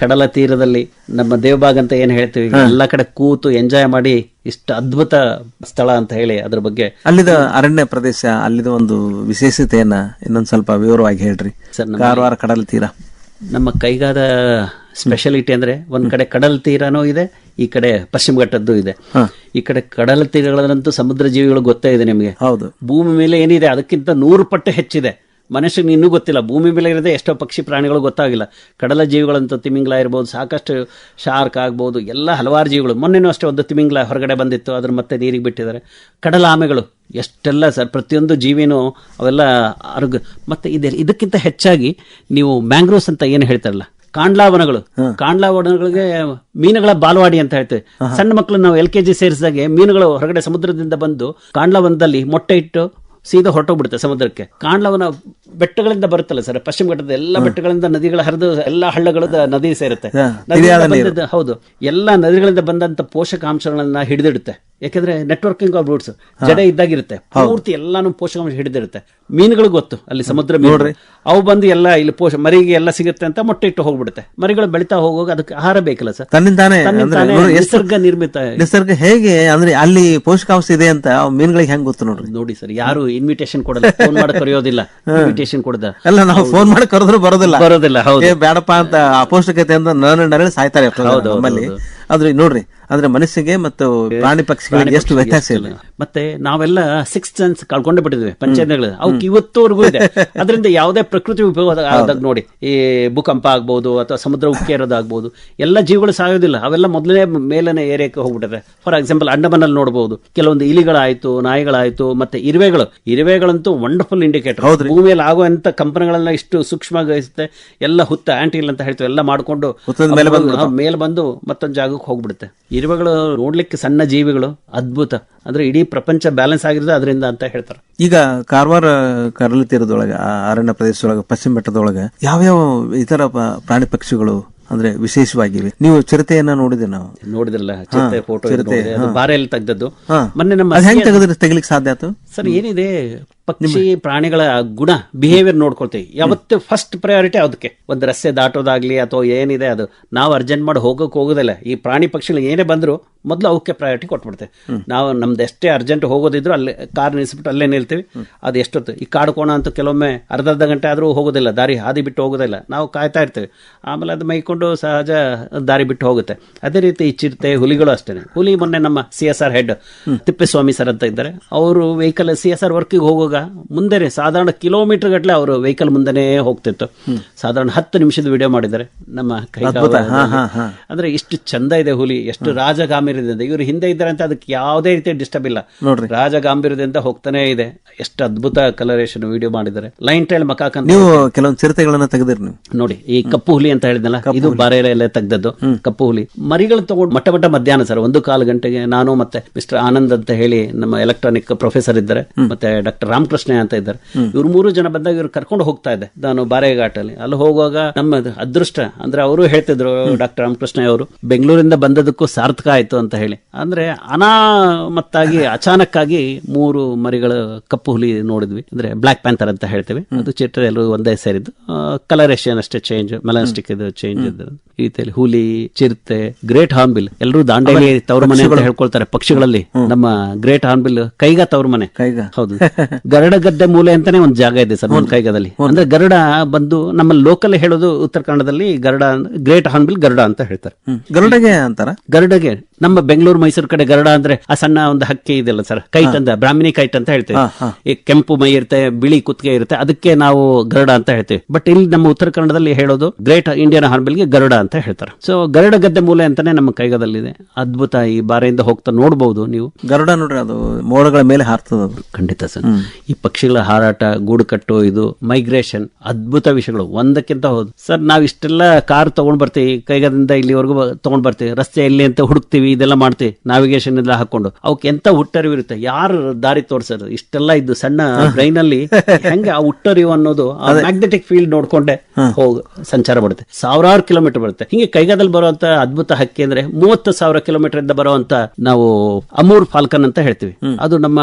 Speaker 4: ಕಡಲ ತೀರದಲ್ಲಿ ನಮ್ಮ ದೇವಬಾಗ್ ಅಂತ ಏನ್ ಹೇಳ್ತೀವಿ ಎಲ್ಲಾ ಕಡೆ ಕೂತು ಎಂಜಾಯ್ ಮಾಡಿ ಇಷ್ಟು ಅದ್ಭುತ ಸ್ಥಳ ಅಂತ ಹೇಳಿ ಅದ್ರ ಬಗ್ಗೆ
Speaker 3: ಅಲ್ಲಿದ ಅರಣ್ಯ ಪ್ರದೇಶ ಅಲ್ಲಿದ ಒಂದು ವಿಶೇಷತೆಯನ್ನ ಇನ್ನೊಂದ್ ಸ್ವಲ್ಪ ವಿವರವಾಗಿ ಹೇಳ್ರಿ.
Speaker 4: ಸರ್ ನಮ್ಮ
Speaker 3: ಕಾರವಾರ ಕಡಲ ತೀರ.
Speaker 4: ನಮ್ಮ ಕೈಗಾದ ಸ್ಪೆಷಾಲಿಟಿ ಅಂದ್ರೆ ಒಂದ್ ಕಡೆ ಕಡಲ ತೀರನೂ ಇದೆ ಈ ಕಡೆ ಪಶ್ಚಿಮ ಘಟ್ಟದ್ದು ಇದೆ. ಈ ಕಡೆ ಕಡಲ ತೀರಗಳಂತೂ ಸಮುದ್ರ ಜೀವಿಗಳು ಗೊತ್ತೇ ಇದೆ ನಿಮಗೆ.
Speaker 3: ಹೌದು.
Speaker 4: ಭೂಮಿ ಮೇಲೆ ಏನಿದೆ? ಅದಕ್ಕಿಂತ ನೂರು ಪಟ್ಟು ಹೆಚ್ಚಿದೆ. ಮನುಷ್ಯನಿಗೆ ಇನ್ನೂ ಗೊತ್ತಿಲ್ಲ. ಭೂಮಿ ಮೇಲೆ ಇರದೆ ಎಷ್ಟೋ ಪಕ್ಷಿ ಪ್ರಾಣಿಗಳು ಗೊತ್ತಾಗಿಲ್ಲ. ಕಡಲ ಜೀವಿಗಳಂತೂ ತಿಮಿಂಗ್ಲ ಇರ್ಬೋದು ಸಾಕಷ್ಟು ಶಾರ್ಕ್ ಆಗ್ಬೋದು ಎಲ್ಲ ಹಲವಾರು ಜೀವಿಗಳು. ಮೊನ್ನೆನೂ ಅಷ್ಟೇ ಒಂದು ತಿಮಿಂಗ್ಲ ಹೊರಗಡೆ ಬಂದಿತ್ತು ಅದ್ರ ಮತ್ತೆ ನೀರಿಗೆ ಬಿಟ್ಟಿದ್ದಾರೆ. ಕಡಲ ಆಮೆಗಳು ಎಷ್ಟೆಲ್ಲ ಸರ್ ಪ್ರತಿಯೊಂದು ಜೀವಿನೂ ಅವೆಲ್ಲ ಅರ್ಗ ಮತ್ತೆ ಇದೆ ಇದಕ್ಕಿಂತ ಹೆಚ್ಚಾಗಿ ನೀವು ಮ್ಯಾಂಗ್ರೋವ್ಸ್ ಅಂತ ಏನು ಹೇಳ್ತಾರಲ್ಲ? ಕಾಂಡ್ಲಾವನಗಳು ಕಾಂಡ್ಲಾವನಗಳಿಗೆ ಮೀನುಗಳ ಬಾಲವಾಡಿ ಅಂತ ಹೇಳ್ತೇವೆ. ಸಣ್ಣ ಮಕ್ಕಳು ನಾವು ಎಲ್ ಕೆ ಜಿ ಸೇರಿಸಿದಾಗೆ ಮೀನುಗಳು ಹೊರಗಡೆ ಸಮುದ್ರದಿಂದ ಬಂದು ಕಾಂಡ್ಲಾವನದಲ್ಲಿ ಮೊಟ್ಟೆ ಇಟ್ಟು ಸೀದಾ ಹೊರಟೋಗ್ಬಿಡುತ್ತೆ ಸಮುದ್ರಕ್ಕೆ. ಕಾಂಡ್ಲವನ ಬೆಟ್ಟಗಳಿಂದ ಬರುತ್ತಲ್ಲ ಸರ್ ಪಶ್ಚಿಮ ಘಟ್ಟದ ಎಲ್ಲ ಬೆಟ್ಟಗಳಿಂದ ನದಿಗಳ ಹರಿದು ಎಲ್ಲ ಹಳ್ಳಗಳ ನದಿ ಸೇರುತ್ತೆ. ಹೌದು. ಎಲ್ಲ ನದಿಗಳಿಂದ ಬಂದಂತ ಪೋಷಕಾಂಶಗಳನ್ನ ಹಿಡಿದಿಡುತ್ತೆ. ಯಾಕಂದ್ರೆ ನೆಟ್ವರ್ಕಿಂಗ್ ಆಫ್ ರೂಟ್ಸ್ ಜಡೆ ಇದ್ದಾಗಿರುತ್ತೆ. ಪೂರ್ತಿ ಎಲ್ಲಾನು ಪೋಷಕಾಂಶ ಹಿಡಿದಿರುತ್ತೆ. ಮೀನುಗಳು ಗೊತ್ತು ಅಲ್ಲಿ ಸಮುದ್ರ ನೋಡ್ರಿ. ಅವು ಬಂದು ಎಲ್ಲ ಇಲ್ಲಿ ಪೋಷ ಮರಿಗೆ ಎಲ್ಲ ಸಿಗುತ್ತೆ ಅಂತ ಮೊಟ್ಟೆ ಇಟ್ಟು ಹೋಗ್ಬಿಡುತ್ತೆ. ಮರಿಗಳು ಬೆಳಿತಾ ಹೋಗುವಾಗ ಅದಕ್ಕೆ ಆಹಾರ ಬೇಕಲ್ಲ ಸರ್?
Speaker 3: ತನ್ನಿಂದಾನೆ
Speaker 4: ನಿಸರ್ಗ ನಿರ್ಮಿತ.
Speaker 3: ನಿಸರ್ಗ ಹೇಗೆ ಅಂದ್ರೆ ಅಲ್ಲಿ ಪೋಷಕಾಂಶ ಇದೆ ಅಂತ ಅವ್ ಮೀನುಗಳಿಗೆ ಹೆಂಗ್ ಗೊತ್ತು ನೋಡ್ರಿ?
Speaker 4: ನೋಡಿ ಸರ್ ಯಾರು ಇನ್ವಿಟೇಷನ್ ಕೊಡಲ್ಲ ಫೋನ್ ಮಾಡಿ ಕರೆಯೋದಿಲ್ಲ. ಇನ್ವಿಟೇಷನ್ ಕೊಡದ.
Speaker 3: ಅಲ್ಲ ನಾವು ಫೋನ್ ಮಾಡಿ ಕರೆದ್ರು ಬರೋದಿಲ್ಲ.
Speaker 4: ಬರೋದಿಲ್ಲ ಹೌದು.
Speaker 3: ಬೇಡಪ್ಪ ಅಂತ ಅಪೌಷ್ಟಿಕತೆ ಅಂತ ನರಳಿ ಸಾಯ್ತಾರೆ ನಮ್ಮಲ್ಲಿ. ಆದ್ರೆ ನೋಡ್ರಿ ಅಂದ್ರೆ ಮನಸ್ಸಿಗೆ ಮತ್ತು ಪ್ರಾಣಿ ಪಕ್ಷಿಗಳಿಗೆ ಎಷ್ಟು ವ್ಯತ್ಯಾಸ ಇಲ್ಲ.
Speaker 4: ಮತ್ತೆ ನಾವೆಲ್ಲ ಸಿಕ್ಸ್ ಸೆನ್ಸ್ ಕಳ್ಕೊಂಡೇ ಬಿಟ್ಟಿದ್ವಿ ಪಂಚೇಂದ್ರಗಳು ಇವತ್ತುವರೆಗೂ ಇದೆ. ಅದರಿಂದ ಯಾವುದೇ ಪ್ರಕೃತಿ ವಿಭವ ಆದಾಗ ನೋಡಿ ಈ ಭೂಕಂಪ ಆಗ್ಬೋದು ಅಥವಾ ಸಮುದ್ರ ಉಕ್ಕೇರೋದಾಗ್ಬೋದು ಎಲ್ಲ ಜೀವಿಗಳು ಸಾಯೋದಿಲ್ಲ ಅವೆಲ್ಲ ಮೊದಲನೇ ಮೇಲನೆ ಏರಿಯಾಕ್ಕೆ ಹೋಗ್ಬಿಟ್ಟಿದೆ. ಫಾರ್ ಎಕ್ಸಾಂಪಲ್ ಅಂಡಮಾನಲ್ಲಿ ನೋಡಬಹುದು ಕೆಲವೊಂದು ಇಲಿಗಳಾಯ್ತು ನಾಯಿಗಳಾಯ್ತು ಮತ್ತೆ ಇರುವೆಗಳು. ಇರುವೆಗಳಂತೂ ವಂಡರ್ಫುಲ್ ಇಂಡಿಕೇಟರ್ ಭೂಮಿಯಲ್ಲಿ ಆಗುವಂತ ಕಂಪನಿಗಳೆಲ್ಲ ಇಷ್ಟು ಸೂಕ್ಷ್ಮ ಗಹಿಸುತ್ತೆ ಎಲ್ಲ ಹುತ್ತ ಆಂಟಿಲ್ ಅಂತ ಹೇಳ್ತೀವಿ ಎಲ್ಲ ಮಾಡ್ಕೊಂಡು
Speaker 3: ಮೇಲೆ ಬಂದು
Speaker 4: ಮತ್ತೊಂದು ಜಾಗಕ್ಕೆ ಹೋಗ್ಬಿಡುತ್ತೆ. ಇರುವೆಗಳು ನೋಡ್ಲಿಕ್ಕೆ ಸಣ್ಣ ಜೀವಿಗಳು ಅದ್ಭುತ. ಅಂದ್ರೆ ಇಡೀ ಪ್ರಪಂಚ ಬ್ಯಾಲೆನ್ಸ್ ಆಗಿರೋದು ಅದರಿಂದ ಅಂತ ಹೇಳ್ತಾರೆ.
Speaker 3: ಈಗ ಕಾರವಾರ ಕರಲು ತೀರದೊಳಗೆ ಆ ಅರಣ್ಯ ಪ್ರದೇಶದೊಳಗೆ ಪಶ್ಚಿಮ ಬೆಟ್ಟದೊಳಗ ಯಾವ್ಯಾವ ಇತರ ಪ್ರಾಣಿ ಪಕ್ಷಿಗಳು ಅಂದ್ರೆ ವಿಶೇಷವಾಗಿವೆ? ನೀವು ಚಿರತೆಯನ್ನ ನೋಡಿದೆ ನಾವು?
Speaker 4: ನೋಡಿದ್ರಲ್ಲ ಚಿರತೆ ಫೋಟೋ ಬಾರೆಯಲ್ಲಿ ತೆಗ್ದದ್ದು. ಮೊನ್ನೆ ನಮ್ಮ
Speaker 3: ಹೆಂಗ್ ತೆಗೆದ್ರೆ ತೆಗಿಲಿಕ್ಕೆ ಸಾಧ್ಯ ಆಯ್ತು?
Speaker 4: ಸರ್ ಏನಿದೆ? ಪಕ್ಷಿ ಪ್ರಾಣಿಗಳ ಗುಣ ಬಿಹೇವಿಯರ್ ನೋಡ್ಕೊಳ್ತೀವಿ. ಯಾವತ್ತೂ ಫಸ್ಟ್ ಪ್ರಯಾರಿಟಿ ಅದಕ್ಕೆ ಒಂದು ರಸ್ತೆ ದಾಟೋದಾಗ್ಲಿ ಅಥವಾ ಏನಿದೆ ಅದು ನಾವು ಅರ್ಜೆಂಟ್ ಮಾಡಿ ಹೋಗಕ್ಕೆ ಹೋಗೋದಿಲ್ಲ. ಈ ಪ್ರಾಣಿ ಪಕ್ಷಿಗಳು ಏನೇ ಬಂದ್ರು ಮೊದಲು ಅವಕ್ಕೆ ಪ್ರಯಾರಿಟಿ ಕೊಟ್ಬಿಡ್ತೇವೆ. ನಾವು ನಮ್ದು ಎಷ್ಟೇ ಅರ್ಜೆಂಟ್ ಹೋಗೋದಿದ್ರು ಅಲ್ಲಿ ಕಾರ್ ನಿಲ್ಲಿಸ್ಬಿಟ್ಟು ಅಲ್ಲೇ ನಿಲ್ತೀವಿ. ಅದು ಎಷ್ಟೊತ್ತು? ಈ ಕಾಡು ಅಂತ ಅಂತೂ ಕೆಲವೊಮ್ಮೆ ಅರ್ಧ ಅರ್ಧ ಗಂಟೆ ಆದರೂ ಹೋಗೋದಿಲ್ಲ. ದಾರಿ ಹಾದಿ ಬಿಟ್ಟು ಹೋಗೋದಿಲ್ಲ. ನಾವು ಕಾಯ್ತಾ ಇರ್ತೀವಿ. ಆಮೇಲೆ ಅದು ಮೈಕೊಂಡು ಸಹಜ ದಾರಿ ಬಿಟ್ಟು ಹೋಗುತ್ತೆ. ಅದೇ ರೀತಿ ಈ ಚಿರತೆ ಹುಲಿಗಳು ಅಷ್ಟೇ ಹುಲಿ ಮೊನ್ನೆ ನಮ್ಮ C S R head Thippeswamy sir ಅಂತ ಇದ್ದಾರೆ. ಅವರು ವೆಹಿಕಲ್ ಸಿ ಎಸ್ ಆರ್ ವರ್ಕಿಗೆ ಹೋಗುವಾಗ ಮುಂದೆನೆ ಸಾಧಾರಣ ಕಿಲೋಮೀಟರ್ ಗಟ್ಟಲೆ ಅವರು ವೆಹಿಕಲ್ ಮುಂದೆನೇ ಹೋಗ್ತಿತ್ತು. ಸಾಧಾರಣ ಹತ್ತು ನಿಮಿಷದ ವಿಡಿಯೋ ಮಾಡಿದ್ದಾರೆ. ನಮ್ಮ. ಅಂದ್ರೆ ಇಷ್ಟು ಚಂದ ಇದೆ ಹುಲಿ ಎಷ್ಟು ರಾಜಗಾಂಭೀರ್ಯದಿಂದ ಇವರು ಹಿಂದೆ ಇದ್ದಾರೆ ಅಂತ ಅದಕ್ಕೆ ಯಾವುದೇ ರೀತಿಯ ಡಿಸ್ಟರ್ಬ್ ಇಲ್ಲ.
Speaker 3: ನೋಡ್ರಿ.
Speaker 4: ರಾಜಗಾಂಭೀರ್ಯದಿಂದ ಹೋಗ್ತಾನೆ ಇದೆ. ಎಷ್ಟು ಅದ್ಭುತ ಕಲರೇಷನ್ ವಿಡಿಯೋ ಮಾಡಿದ್ದಾರೆ. ಲೈನ್ ಟೈಲ್ ಮಕ್ಕಳು
Speaker 3: ನೀವು ಕೆಲವೊಂದು ಚಿರತೆಗಳನ್ನ ತೆಗೆದಿರಿ ನೀವು.
Speaker 4: ನೋಡಿ ಈ ಕಪ್ಪು ಹುಲಿ ಅಂತ ಹೇಳಿದ್ನಲ್ಲ ಇದು ಬಾರೆಲೆ ತೆಗ್ದದ್ದು ಕಪ್ಪು ಹುಲಿ. ಮರಿಗಳು ತಗೊಂಡು ಮಟ್ಟ ಮಟ್ಟ ಮಧ್ಯಾಹ್ನ ಸರ್ ಒಂದು ಕಾಲು ಗಂಟೆಗೆ ನಾನು ಮತ್ತೆ ಮಿಸ್ಟರ್ ಆನಂದ್ ಅಂತ ಹೇಳಿ ನಮ್ಮ ಎಲೆಕ್ಟ್ರಾನಿಕ್ ಪ್ರೊಫೆಸರ್ ಇದ್ದಾರೆ ಮತ್ತೆ ಡಾಕ್ಟರ್ ರಾಮಕೃಷ್ಣ ಅಂತ ಇದ್ದಾರೆ. ಇವ್ರು ಮೂರು ಜನ ಬಂದಾಗ ಇವ್ರು ಕರ್ಕೊಂಡು ಹೋಗ್ತಾ ಇದ್ದೆ. ನಾನು ಬಾರೆಘಾಟಲ್ಲಿ ಅಲ್ಲಿ ಹೋಗುವಾಗ ನಮ್ಮ ಅದೃಷ್ಟ ಅಂದ್ರೆ ಅವರು ಹೇಳ್ತಿದ್ರು ಡಾಕ್ಟರ್ ರಾಮಕೃಷ್ಣ ಅವರು ಬೆಂಗಳೂರಿಂದ ಬಂದದಕ್ಕೂ ಸಾರ್ಥಕ ಆಯ್ತು ಅಂತ ಹೇಳಿ. ಅಂದ್ರೆ ಅನಾಮತ್ತಾಗಿ ಅಚಾನಕ್ ಆಗಿ ಮೂರು ಮರಿಗಳ ಕಪ್ಪು ಹುಲಿ ನೋಡಿದ್ವಿ. ಅಂದ್ರೆ ಬ್ಲಾಕ್ ಪ್ಯಾಂಥರ್ ಅಂತ ಹೇಳ್ತೇವೆ. ಅದು ಚಿತ್ರ ಎಲ್ಲರೂ ಒಂದೇ ಸೇರಿದ್ದು. ಕಲರೇಷನ್ ಅಷ್ಟೇ ಚೇಂಜ್ ಮೆಲಾನಿಸ್ಟಿಕ್ ಇದು ಚೇಂಜ್ ಇದ್ದು ಈ ರೀತಿಯಲ್ಲಿ ಹುಲಿ ಚಿರತೆ ಗ್ರೇಟ್ ಹಾರ್ನ್ಬಿಲ್ ಎಲ್ಲರೂ ದಾಂಡೇಲಿ ತವ್ರ ಮನೆ ಅಂತ ಹೇಳ್ಕೊಳ್ತಾರೆ ಪಕ್ಷಿಗಳಲ್ಲಿ. ನಮ್ಮ ಗ್ರೇಟ್ ಹಾರ್ನ್ಬಿಲ್ ಕೈಗ ತವ್ರ ಮನೆ.
Speaker 3: ಕೈಗ.
Speaker 4: ಹೌದು. ಗರಡ ಗದ್ದೆ ಮೂಲೆ ಅಂತಾನೆ ಒಂದು ಜಾಗ ಇದೆ ಸರ್ ನಮ್ಮ ಕೈಗದಲ್ಲಿ. ಅಂದ್ರೆ ಗರಡ ಬಂದು ನಮ್ಮ ಲೋಕಲ್ ಹೇಳೋದು ಉತ್ತರ ಕನ್ನಡದಲ್ಲಿ ಗರಡ ಗ್ರೇಟ್ ಹಾರ್ನ್ಬಿಲ್ ಗರಡ ಅಂತ ಹೇಳ್ತಾರೆ.
Speaker 3: ಗರಡಗೆ ಅಂತಾರ?
Speaker 4: ಗರುಡಗೆ ನಮ್ಮ ಬೆಂಗಳೂರು ಮೈಸೂರು ಕಡೆ ಗರಡ ಅಂದ್ರೆ ಆ ಸಣ್ಣ ಒಂದು ಹಕ್ಕಿ ಇದೆಲ್ಲ ಸರ್? ಕೈಟ್ ಅಂತ ಬ್ರಾಹ್ಮಿನಿ ಕೈಟ್ ಅಂತ ಹೇಳ್ತೇವೆ. ಈ ಕೆಂಪು ಮೈ ಇರುತ್ತೆ ಬಿಳಿ ಕುತ್ತಿಗೆ ಇರುತ್ತೆ ಅದಕ್ಕೆ ನಾವು ಗರುಡ ಅಂತ ಹೇಳ್ತೇವೆ. ಬಟ್ ಇಲ್ಲಿ ನಮ್ಮ ಉತ್ತರ ಕನ್ನಡದಲ್ಲಿ ಹೇಳೋದು ಗ್ರೇಟ್ ಇಂಡಿಯನ್ ಹಾರ್ನ್ಬಿಲ್ಗೆ ಗರುಡ ಅಂತ ಹೇಳ್ತಾರೆ. ಸೊ ಗರುಡ ಗದ್ದೆ ಮೂಲೆ ಅಂತಾನೆ ನಮ್ಮ ಕೈಗದಲ್ಲಿದೆ. ಅದ್ಭುತ ಈ ಬಾರೆಯಿಂದ ಹೋಗ್ತಾ ನೋಡಬಹುದು ನೀವು.
Speaker 3: ಗರುಡ ನೋಡ್ರಿ ಅದು ಮೋಡಗಳ ಮೇಲೆ ಹಾರ್ತದ
Speaker 4: ಖಂಡಿತ ಸರ್. ಈ ಪಕ್ಷಿಗಳ ಹಾರಾಟ ಗೂಡು ಕಟ್ಟು ಇದು ಮೈಗ್ರೇಷನ್ ಅದ್ಭುತ ವಿಷಯಗಳು. ಒಂದಕ್ಕಿಂತ ಹೌದು. ಸರ್ ನಾವ್ ಇಷ್ಟೆಲ್ಲ ಕಾರ್ ತಗೊಂಡ್ ಬರ್ತೀವಿ ಕೈಗದಿಂದ ಇಲ್ಲಿವರೆಗೂ ತಗೊಂಡ್ ಬರ್ತೀವಿ. ರಸ್ತೆ ಎಲ್ಲಿ ಅಂತ ಹುಡುಕ್ತಿವಿ. ಇದೆಲ್ಲ ಮಾಡ್ತೀವಿ ನಾವಿಗೇಷನ್ ಎಲ್ಲ ಹಾಕೊಂಡು. ಅವಕ್ಕೆ ಎಂತ ಹುಟ್ಟರಿವು ಇರುತ್ತೆ? ಯಾರು ದಾರಿ ತೋರ್ಸೋದು? ಇಷ್ಟೆಲ್ಲ ಇದ್ದು ಸಣ್ಣ ಬ್ರೈನ್ ಅಲ್ಲಿ ಹೆಂಗೆ ಆ ಹುಟ್ಟರಿವು ಅನ್ನೋದು ಮ್ಯಾಗ್ನೆಟಿಕ್ ಫೀಲ್ಡ್ ನೋಡ್ಕೊಂಡೆ ಹೋಗಿ ಸಂಚಾರ ಬರುತ್ತೆ ಸಾವಿರಾರು ಕಿಲೋಮೀಟರ್ ಬರುತ್ತೆ. ಹಿಂಗೆ ಕೈಗಾದಲ್ಲಿ ಬರುವಂತ ಅದ್ಭುತ ಹಕ್ಕಿ ಅಂದ್ರೆ ಮೂವತ್ತು ಸಾವಿರ ಕಿಲೋಮೀಟರ್ ಇಂದ ಬರುವಂತ ನಾವು ಅಮೂರ್ ಫಾಲ್ಕನ್ ಅಂತ ಹೇಳ್ತೀವಿ. ಅದು ನಮ್ಮ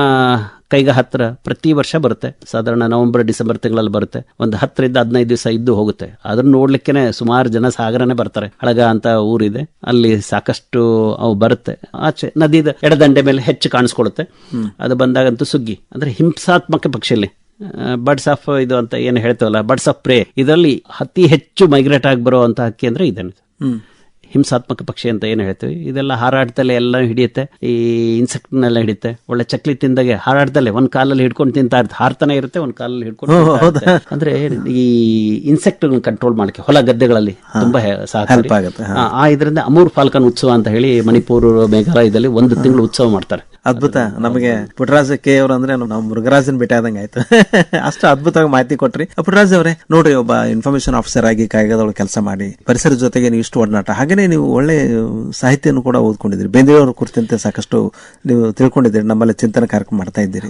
Speaker 4: ಕೈಗ ಹತ್ರ ಪ್ರತಿ ವರ್ಷ ಬರುತ್ತೆ. ಸಾಧಾರಣ ನವೆಂಬರ್ ಡಿಸೆಂಬರ್ ತಿಂಗಳಲ್ಲಿ ಬರುತ್ತೆ. ಒಂದು ಹತ್ತರಿಂದ ಹದಿನೈದು ದಿವಸ ಇದ್ದು ಹೋಗುತ್ತೆ. ಅದನ್ನ ನೋಡ್ಲಿಕ್ಕೆ ಸುಮಾರು ಜನ ಸಾಗರನೇ ಬರ್ತಾರೆ. ಹಳಗ ಅಂತ ಊರಿದೆ. ಅಲ್ಲಿ ಸಾಕಷ್ಟು ಅವು ಬರುತ್ತೆ. ಆಚೆ ನದಿದ ಎಡದಂಡೆ ಮೇಲೆ ಹೆಚ್ಚು ಕಾಣಿಸ್ಕೊಳ್ಳುತ್ತೆ. ಅದು ಬಂದಾಗಂತೂ ಸುಗ್ಗಿ. ಅಂದ್ರೆ ಹಿಂಸಾತ್ಮಕ ಪಕ್ಷಿಯಲ್ಲಿ. ಬರ್ಡ್ಸ್ ಆಫ್ ಇದು ಅಂತ ಏನು ಹೇಳ್ತೇವಲ್ಲ ಬರ್ಡ್ಸ್ ಆಫ್ ಪ್ರೇ ಇದರಲ್ಲಿ ಅತಿ ಹೆಚ್ಚು ಮೈಗ್ರೇಟ್ ಆಗಿ ಬರುವಂತ ಹಕ್ಕಿ ಅಂದ್ರೆ
Speaker 3: ಹ್ಮ್.
Speaker 4: ಹಿಂಸಾತ್ಮಕ ಪಕ್ಷಿ ಅಂತ ಏನು ಹೇಳ್ತೀವಿ? ಇದೆಲ್ಲ ಹಾರಾಟದಲ್ಲೇ ಎಲ್ಲ ಹಿಡಿಯುತ್ತೆ. ಈ ಇನ್ಸೆಕ್ಟ್ನೆಲ್ಲ ಹಿಡಿಯುತ್ತೆ. ಒಳ್ಳೆ ಚಕ್ಲಿ ತಿಂದಾಗೆ ಹಾರಾಟದಲ್ಲೇ ಒಂದು ಕಾಲಲ್ಲಿ ಹಿಡ್ಕೊಂಡು ತಿಂತಾ ಇರುತ್ತೆ ಹಾರ್ತಾನೆ ಇರುತ್ತೆ ಒಂದು ಕಾಲಲ್ಲಿ ಹಿಡ್ಕೊಂಡು. ಅಂದ್ರೆ ಈ ಇನ್ಸೆಕ್ಟ್ ಕಂಟ್ರೋಲ್ ಮಾಡಕ್ಕೆ ಹೊಲ ಗದ್ದೆಗಳಲ್ಲಿ ತುಂಬಾ ಸಹಕಾರಿ. ಆ ಇದರಿಂದ ಅಮೂರ್ ಫಾಲ್ಕನ್ ಉತ್ಸವ ಅಂತ ಹೇಳಿ ಮಣಿಪುರ ಮೇಘಾಲಯದಲ್ಲಿ ಒಂದು ತಿಂಗಳು ಉತ್ಸವ ಮಾಡ್ತಾರೆ.
Speaker 3: ಅದ್ಭುತ. ನಮಗೆ ಪುಟರಾಜ ಕೆ ಅವ್ರು ಅಂದ್ರೆ ನಾವು ಮೃಗರಾಜನ್ ಭೇಟಿ ಆದಂಗೆ ಆಯ್ತು. ಅಷ್ಟು ಅದ್ಭುತವಾಗಿ ಮಾಹಿತಿ ಕೊಟ್ರಿ. ಪುಟ್ಟರಾಜ್ ಅವರೇ ನೋಡ್ರಿ ಒಬ್ಬ ಇನ್ಫಾರ್ಮೇಶನ್ ಆಫೀಸರ್ ಆಗಿ ಕಾಯ್ದೊಳಗೆ ಕೆಲಸ ಮಾಡಿ. ಪರಿಸರ ಜೊತೆಗೆ ನೀವು ಇಷ್ಟು ಒಡನಾಟ. ಹಾಗೇನೆ ನೀವು ಒಳ್ಳೆ ಸಾಹಿತ್ಯನೂ ಕೂಡ ಓದ್ಕೊಂಡಿದ್ರಿ ಬೇಂದ್ರೆಯವ್ರ ಕುರಿತಂತೆ ಸಾಕಷ್ಟು ನೀವು ತಿಳ್ಕೊಂಡಿದ್ದೀರಿ. ನಮ್ಮಲ್ಲಿ ಚಿಂತನ ಕಾರ್ಯಕ್ರಮ ಮಾಡ್ತಾ ಇದ್ದೀರಿ.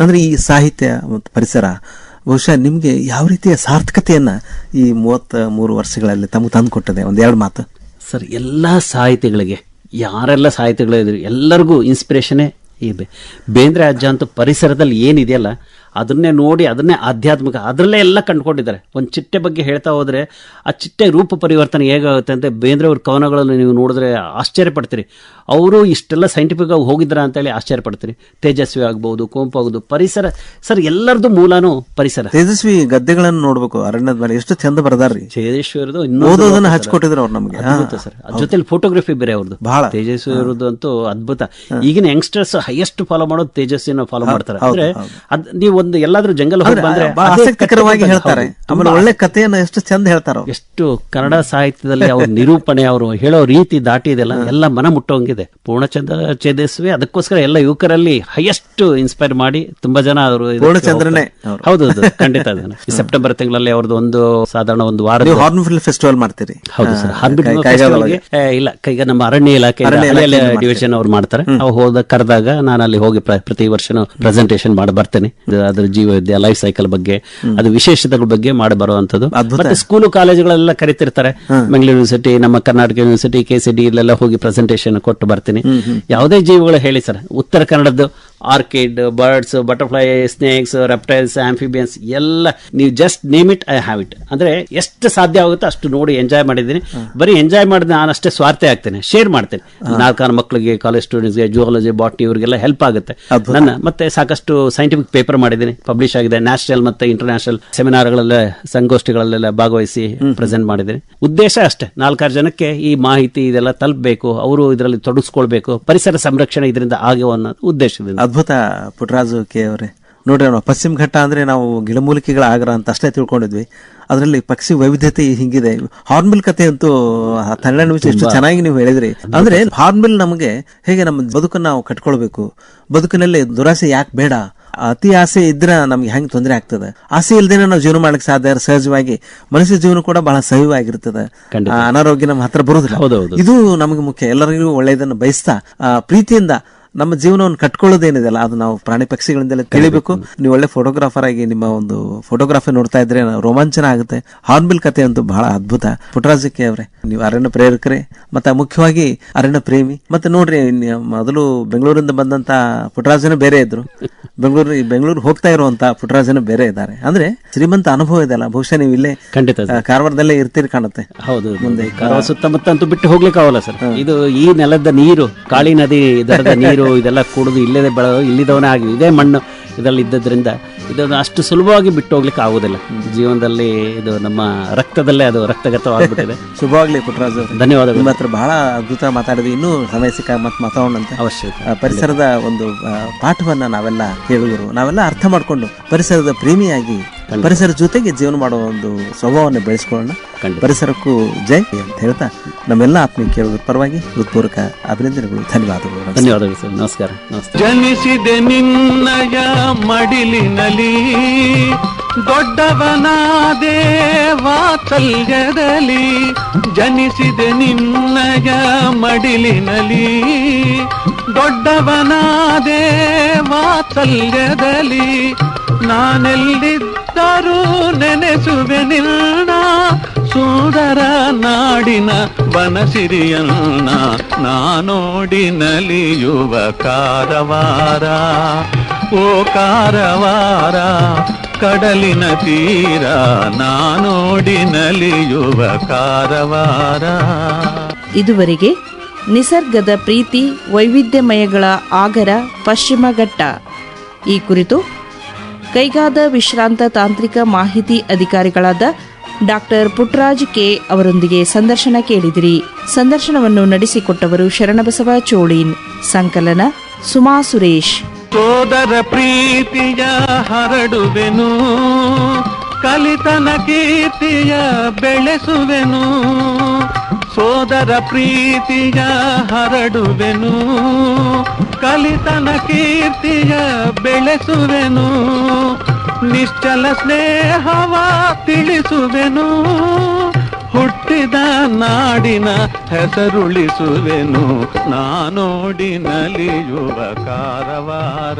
Speaker 3: ಅಂದ್ರೆ ಈ ಸಾಹಿತ್ಯ ಮತ್ತು ಪರಿಸರ ಬಹುಶಃ ನಿಮ್ಗೆ ಯಾವ ರೀತಿಯ ಸಾರ್ಥಕತೆಯನ್ನ ಈ ಮೂವತ್ತ ಮೂರು ವರ್ಷಗಳಲ್ಲಿ ತಮಗೆ ತಂದು ಕೊಟ್ಟಿದೆ ಒಂದ್ ಎರಡು ಮಾತು.
Speaker 4: ಸರ್ ಎಲ್ಲ ಸಾಹಿತಿಗಳಿಗೆ ಯಾರೆಲ್ಲ ಸಾಹಿತಿಗಳು ಇದ್ರು ಎಲ್ಲರಿಗೂ ಇನ್ಸ್ಪಿರೇಷನೇ ಇದೆ. ಬೇಂದ್ರೆ ಅಜ್ಜ ಅಂತೂ ಪರಿಸರದಲ್ಲಿ ಏನಿದೆಯಲ್ಲ ಅದನ್ನೇ ನೋಡಿ ಅದನ್ನೇ ಆಧ್ಯಾತ್ಮಿಕ ಅದರಲ್ಲೇ ಎಲ್ಲ ಕಂಡುಕೊಂಡಿದ್ದಾರೆ. ಒಂದು ಚಿಟ್ಟೆ ಬಗ್ಗೆ ಹೇಳ್ತಾ ಹೋದರೆ ಆ ಚಿಟ್ಟೆ ರೂಪ ಪರಿವರ್ತನೆ ಹೇಗಾಗುತ್ತೆ ಅಂತ ಬೇಂದ್ರೆ ಅವ್ರ ಕವನಗಳನ್ನು ನೀವು ನೋಡಿದ್ರೆ ಆಶ್ಚರ್ಯ ಪಡ್ತೀರಿ. ಅವರು ಇಷ್ಟೆಲ್ಲ ಸೈಂಟಿಫಿಕ್ ಆಗಿ ಹೋಗಿದ್ರ ಅಂತೇಳಿ ಆಶ್ಚರ್ಯ ಪಡ್ತೀರಿ. ತೇಜಸ್ವಿ ಆಗ್ಬೋದು ಕೋಂಪು ಆಗ್ಬೋದು ಪರಿಸರ. ಸರ್ ಎಲ್ಲರದು ಮೂಲಾನು ಪರಿಸರ.
Speaker 3: ತೇಜಸ್ವಿ ಗದ್ದೆಗಳನ್ನು ನೋಡ್ಬೇಕು ಅರಣ್ಯದ ಮೇಲೆ. ಎಷ್ಟು ಚಂದ ಬರದಾರ್ರಿ
Speaker 4: ತೇಜಸ್ವಿಯರದು
Speaker 3: ಓದೋದನ್ನ ಹಚ್ಕೊಟ್ಟಿದ್ರು ಅವ್ರು ನಮ್ಗೆ.
Speaker 4: ಅದ್ಭುತ ಸರ್. ಜೊತೆಲಿ ಫೋಟೋಗ್ರಫಿ ಬೇರೆ ಅವ್ರದ್ದು
Speaker 3: ಬಹಳ.
Speaker 4: ತೇಜಸ್ವಿ ಅವ್ರದ್ದು ಅಂತೂ ಅದ್ಭುತ. ಈಗಿನ ಯಂಗ್ಸ್ಟರ್ಸ್ ಹೈಯೆಸ್ಟ್ ಫಾಲೋ ಮಾಡೋದು ತೇಜಸ್ವಿನ ಫಾಲೋ ಮಾಡ್ತಾರೆ. ಅಂದ್ರೆ ಅದ್ ನೀವು ಒಂದು ಎಲ್ಲಾದ್ರೂ ಜಂಗಲ್ ಹೋಗಿ ಬಂದ್ರೆ
Speaker 3: ಆಸಕ್ತಿಕರವಾಗಿ ಹೇಳ್ತಾರೆ. ಆಮೇಲೆ ಒಳ್ಳೆ ಕಥೆಯನ್ನ ಎಷ್ಟು ಚಂದ ಹೇಳ್ತಾರ.
Speaker 4: ಎಷ್ಟು ಕನ್ನಡ ಸಾಹಿತ್ಯದಲ್ಲಿ ಅವ್ರ ನಿರೂಪಣೆ ಅವರು ಹೇಳೋ ರೀತಿ ದಾಟಿ ಇದೆಲ್ಲ ಎಲ್ಲ ಮನ ಮುಟ್ಟೋಂಗಿದೆ ಪೂರ್ಣಚಂದ್ರ ಚೇದಸ್ವಿ ಅದಕ್ಕೋಸ್ಕರ ಎಲ್ಲ ಯುವಕರಲ್ಲಿ ಹೈಯೆಸ್ಟ್ ಇನ್ಸ್ಪೈರ್ ಮಾಡಿ ತುಂಬಾ ಜನ ಅವರು
Speaker 3: ಪೂರ್ಣಚಂದ್ರನೇ.
Speaker 4: ಹೌದು ಖಂಡಿತ. ಸೆಪ್ಟೆಂಬರ್ ತಿಂಗಳಲ್ಲಿ ಅವ್ರದ್ದು ಒಂದು ಸಾಧಾರಣ ಒಂದು
Speaker 3: ವಾರ ಹಾರ್ನ್ಫಿಲ್ ಫೆಸ್ಟಿವಲ್ ಮಾಡ್ತೀರಿ
Speaker 4: ಹೌದು ಸರ್ ಹಾರ್ನ್ಫಿಲ್ ಇಲ್ಲ ಕೈಗ ನಮ್ಮ ಅರಣ್ಯ ಇಲಾಖೆ. ಡಿವಿಷನ್ ಅವ್ರು ಮಾಡ್ತಾರೆ ಅವ್ರು ಹೋದ ಕರೆದಾಗ ನಾನು ಅಲ್ಲಿ ಹೋಗಿ ಪ್ರ- ಪ್ರತಿ ವರ್ಷನೂ ಪ್ರೆಸೆಂಟೇಶನ್ ಮಾಡಿ ಬರ್ತೇನೆ ಇದು ಜೀವ ವಿದ್ಯೆ ಲೈಫ್ ಸೈಕಲ್ ಬಗ್ಗೆ ಅದು ವಿಶೇಷತೆಗಳ ಬಗ್ಗೆ ಮಾಡಿ ಬರುವಂತದ್ದು. ಮತ್ತೆ ಸ್ಕೂಲು ಕಾಲೇಜುಗಳೆಲ್ಲ ಕರಿತಿರ್ತಾರೆ. ಮಂಗಳೂರು ಯೂನಿವರ್ಸಿಟಿ ನಮ್ಮ Karnataka university K C D ಇಲ್ಲೆಲ್ಲ ಹೋಗಿ ಪ್ರೆಸೆಂಟೇಶನ್ ಕೊಟ್ಟು ಬರ್ತೀನಿ. ಯಾವುದೇ ಜೀವಿಗಳು ಹೇಳಿ ಸರ್ ಉತ್ತರ ಕನ್ನಡದ್ದು orchid birds butterfly snakes reptiles amphibians ಎಲ್ಲ ನೀವು just name it I have it ಅಂದ್ರೆ ಎಷ್ಟು ಸಾಧ್ಯ ಆಗುತ್ತೋ ಅಷ್ಟು ನೋಡಿ ಎಂಜಾಯ್ ಮಾಡಿದ್ದೀನಿ. ಬರೀ ಎಂಜಾಯ್ ಮಾಡಿದ ನಾನು ಅಷ್ಟೇ ಸ್ವಾರ್ಥಿ ಆಗ್ತೇನೆ ಶೇರ್ ಮಾಡ್ತೇನೆ. ನಾಲ್ಕಾರು ಮಕ್ಕಳಿಗೆ ಕಾಲೇಜ್ ಸ್ಟೂಡೆಂಟ್ಸ್ಗೆ ಜೂಲಜಿ ಬಾಟ್ನಿ ಇವರಿಗೆಲ್ಲ ಹೆಲ್ಪ್ ಆಗುತ್ತೆ. ನನ್ನ ಮತ್ತೆ ಸಾಕಷ್ಟು ಸೈಂಟಿಫಿಕ್ ಪೇಪರ್ ಮಾಡಿದ್ದೀನಿ. ಪಬ್ಲಿಷ್ ಆಗಿದೆ. ನ್ಯಾಷನಲ್ ಮತ್ತೆ ಇಂಟರ್ನ್ಯಾಷನಲ್ ಸೆಮಿನಾರ್ಗಳೆಲ್ಲ ಸಂಗೋಷ್ಠಿಗಳಲ್ಲೆಲ್ಲ ಭಾಗವಹಿಸಿ ಪ್ರೆಸೆಂಟ್ ಮಾಡಿದ್ದೀನಿ. ಉದ್ದೇಶ ಅಷ್ಟೇ. ನಾಲ್ಕಾರು ಜನಕ್ಕೆ ಈ ಮಾಹಿತಿ ಇದೆಲ್ಲ ತಲುಪಬೇಕು ಅವರು ಇದರಲ್ಲಿ ತೊಡಗಿಸ್ಕೊಳ್ಬೇಕು ಪರಿಸರ ಸಂರಕ್ಷಣೆ ಇದರಿಂದ ಆಗುವ ಅನ್ನೋ ಉದ್ದೇಶದಿಂದ.
Speaker 3: ಅದ್ಭುತ ಪುಟ್ಟರಾಜು ಕೆ ಅವರೇ. ನೋಡ್ರಿ ನಾವು ಪಶ್ಚಿಮ ಘಟ್ಟ ಅಂದ್ರೆ ನಾವು ಗಿಡಮೂಲಿಕೆಗಳ ಆಗ್ರ ಅಂತ ಅಷ್ಟೇ ತಿಳ್ಕೊಂಡಿದ್ವಿ. ಅದರಲ್ಲಿ ಪಕ್ಷಿ ವೈವಿಧ್ಯತೆ ಹಿಂಗಿದೆ. ಹಾರ್ನ್ಬಿಲ್ ಕತೆ ಅಂತೂ ಹನ್ನೆರಡು ವಿಷಯ ಎಷ್ಟು ಚೆನ್ನಾಗಿ ನೀವು ಹೇಳಿದ್ರಿ. ಅಂದ್ರೆ ಹಾರ್ನ್ಬಿಲ್ ನಮಗೆ ಹೇಗೆ ನಮ್ಮ ಬದುಕನ್ನ ನಾವು ಕಟ್ಕೊಳ್ಬೇಕು? ಬದುಕಿನಲ್ಲಿ ದುರಾಸೆ ಯಾಕೆ ಬೇಡ? ಅತಿ ಆಸೆ ಇದ್ರೆ ನಮ್ಗೆ ಹೆಂಗ್ ತೊಂದರೆ ಆಗ್ತದೆ? ಆಸೆ ಇಲ್ದೇನೆ ನಾವು ಜೀವನ ಮಾಡಕ್ ಸಾಧ್ಯ ಸಹಜವಾಗಿ ಮನುಷ್ಯ ಜೀವನ ಕೂಡ ಬಹಳ ಸಹಜವಾಗಿರ್ತದೆ. ಆ, ಅನಾರೋಗ್ಯ ನಮ್ಮ ಹತ್ರ ಬರುದಿಲ್ಲ. ಇದು ನಮಗೆ ಮುಖ್ಯ. ಎಲ್ಲರಿಗೂ ಒಳ್ಳೆಯದನ್ನು ಬಯಸ್ತಾ ಪ್ರೀತಿಯಿಂದ ನಮ್ಮ ಜೀವನವನ್ನು ಕಟ್ಕೊಳ್ಳೋದೇನಿದೆಯಲ್ಲ ಅದು ನಾವು ಪ್ರಾಣಿ ಪಕ್ಷಿಗಳಿಂದಲೇ ತಿಳಿಬೇಕು. ನೀವು ಒಳ್ಳೆ ಫೋಟೋಗ್ರಾಫರ್ ಆಗಿ ನಿಮ್ಮ ಒಂದು ಫೋಟೋಗ್ರಾಫಿ ನೋಡ್ತಾ ಇದ್ರೆ ರೋಮಾಂಚನ ಆಗುತ್ತೆ. ಹಾರ್ನ್ಬಿಲ್ ಕತೆ ಅಂತೂ ಬಹಳ ಅದ್ಭುತ. ಪುಟ್ಟರಾಜಕ್ಕೆ ಅವರೇ ನೀವು ಅರಣ್ಯ ಪ್ರೇರಕರೇ ಮತ್ತೆ ಮುಖ್ಯವಾಗಿ ಅರಣ್ಯ ಪ್ರೇಮಿ. ಮತ್ತೆ ನೋಡ್ರಿ ಮೊದಲು ಬೆಂಗಳೂರಿಂದ ಬಂದಂತ ಪುಟರಾಜನ ಬೇರೆ ಇದ್ರು. ಬೆಂಗಳೂರು ಬೆಂಗಳೂರು ಹೋಗ್ತಾ ಇರುವಂತ ಪುಟರಾಜನ ಬೇರೆ ಇದ್ದಾರೆ. ಅಂದ್ರೆ ಶ್ರೀಮಂತ ಅನುಭವ ಇದೆಲ್ಲ ಬಹುಶಃ ನೀವು ಇಲ್ಲೇ
Speaker 4: ಖಂಡಿತ
Speaker 3: ಕಾರವಾರದಲ್ಲೇ ಇರ್ತೀರಿ ಕಾಣುತ್ತೆ.
Speaker 4: ಹೌದು ಮುಂದೆ ಕಾರವಾರ. ಸುತ್ತಮುತ್ತ ಅಂತೂ ಬಿಟ್ಟು ಹೋಗ್ಲಿಕ್ಕೆ ಆಗಲ್ಲ ಸರ್ ಇದು ಈ ನೆಲದ ನೀರು ಕಾಳಿ ನದಿ ದರದ ನೀರು ಇದೆಲ್ಲ ಕುಡಿದು ಇಲ್ಲದೆ ಬೆಳೆ ಇಲ್ಲಿದವನೇ ಆಗಿ ಇದೇ ಮಣ್ಣು ಇದರಲ್ಲಿ ಇದ್ದದ್ರಿಂದ ಇದನ್ನು ಅಷ್ಟು ಸುಲಭವಾಗಿ ಬಿಟ್ಟು ಹೋಗ್ಲಿಕ್ಕೆ ಆಗೋದಿಲ್ಲ ಜೀವನದಲ್ಲಿ ಇದು ನಮ್ಮ ರಕ್ತದಲ್ಲೇ ಅದು ರಕ್ತಗತವಾಗಿಬಿಟ್ಟಿದೆ.
Speaker 3: ಶುಭವಾಗಲಿ ಪುಟ್ಟರಾಜು ಧನ್ಯವಾದ
Speaker 4: ಧನ್ಯವಾದಗಳು.
Speaker 3: ನಿಮ್ಮ ಹತ್ರ ಬಹಳ ಅದ್ಭುತ ಮಾತಾಡಿದ್ವಿ ಇನ್ನೂ ಸಮಯ ಸಿಕ್ಕ ಮತ್ತೆ ಮಾತಾಡೋಣಂತೆ ಅವಶ್ಯಕ ಪರಿಸರದ ಒಂದು ಪಾಠವನ್ನು ಪಾಠವನ್ನ ನಾವೆಲ್ಲ ಕೇಳುವರು. ನಾವೆಲ್ಲ ಅರ್ಥ ಮಾಡಿಕೊಂಡು ಪರಿಸರದ ಪ್ರೇಮಿಯಾಗಿ ಪರಿಸರ ಜೊತೆಗೆ ಜೀವನ ಮಾಡುವ ಒಂದು ಸ್ವಭಾವವನ್ನು ಬೆಳೆಸ್ಕೊಳ್ಳೋಣ. ಪರಿಸರಕ್ಕೂ ಜೈ ಅಂತ ಹೇಳ್ತಾ ನಮ್ಮೆಲ್ಲ ಆತ್ಮೀಯ ಕೇಳೋದ್ರ ಪರವಾಗಿ ಹೃತ್ಪೂರ್ವಕ ಅಭಿನಂದನೆಗಳು ಧನ್ಯವಾದಗಳು.
Speaker 4: ಧನ್ಯವಾದಗಳು ಸರ್. ನಮಸ್ಕಾರ. ನಮಸ್ತೆ.
Speaker 2: ಜನಿಸಿದೆ ನಿನ್ನಯ ಮಡಿಲಿನಲಿ ದೊಡ್ಡವನಾದೇ ವಾತ್ಸಲ್ಯದಲ್ಲಿ. ಜನಿಸಿದೆ ನಿನ್ನಯ ಮಡಿಲಿನಲಿ ದೊಡ್ಡವನಾದೇ ವಾತ್ಸಲ್ಯದಲ್ಲಿ. ನಾನೆಲ್ಲಿದ್ದರೂ ನೆನೆಸುವೆ ನಿನ್ನ ಸೋದರ ನಾಡಿನ ಬನಸಿರಿಯನ್ನ. ನಾನೋಡಿ ನಲಿಯುವ ಕಾರವಾರ. ಓ ಕಾರವಾರ, ಕಡಲಿನ ತೀರ. ನಾನೋಡಿ ನಲಿಯುವ ಕಾರವಾರ.
Speaker 1: ಇದುವರೆಗೆ ನಿಸರ್ಗದ ಪ್ರೀತಿ ವೈವಿಧ್ಯಮಯಗಳ ಆಗರ ಪಶ್ಚಿಮ ಘಟ್ಟ. ಈ ಕುರಿತು ಕೈಗಾದ ವಿಶ್ರಾಂತ ತಾಂತ್ರಿಕ ಮಾಹಿತಿ ಅಧಿಕಾರಿಗಳಾದ ಡಾಕ್ಟರ್ ಪುಟ್ರಾಜ್ ಕೆ ಅವರೊಂದಿಗೆ ಸಂದರ್ಶನ ಕೇಳಿದಿರಿ. ಸಂದರ್ಶನವನ್ನು ನಡೆಸಿಕೊಟ್ಟವರು ಶರಣಬಸವ ಚೋಳಿನ್, ಸಂಕಲನ ಸುಮಾ ಸುರೇಶ್.
Speaker 2: ಸೋದರ ಪ್ರೀತಿಯ ಹರಡುವೆನು, ಕಲಿತನ ಕೀರ್ತಿಯ ಬೆಳೆಸುವೆನು ಸೋದರ ಪ್ರೀತಿಯ ಹರಡುವೆನು, ಕಲಿತನ ಕೀರ್ತಿಯ ಬೆಳೆಸುವೆನು, ನಿಶ್ಚಲ ಸ್ನೇಹವ ತಿಳಿಸುವೆನು, ಹುಟ್ಟಿದ ನಾಡಿನ ಹೆಸರುಳಿಸುವೆನು ನಾನೋಡಿ ನಲಿಯುವ ಕಾರವಾರ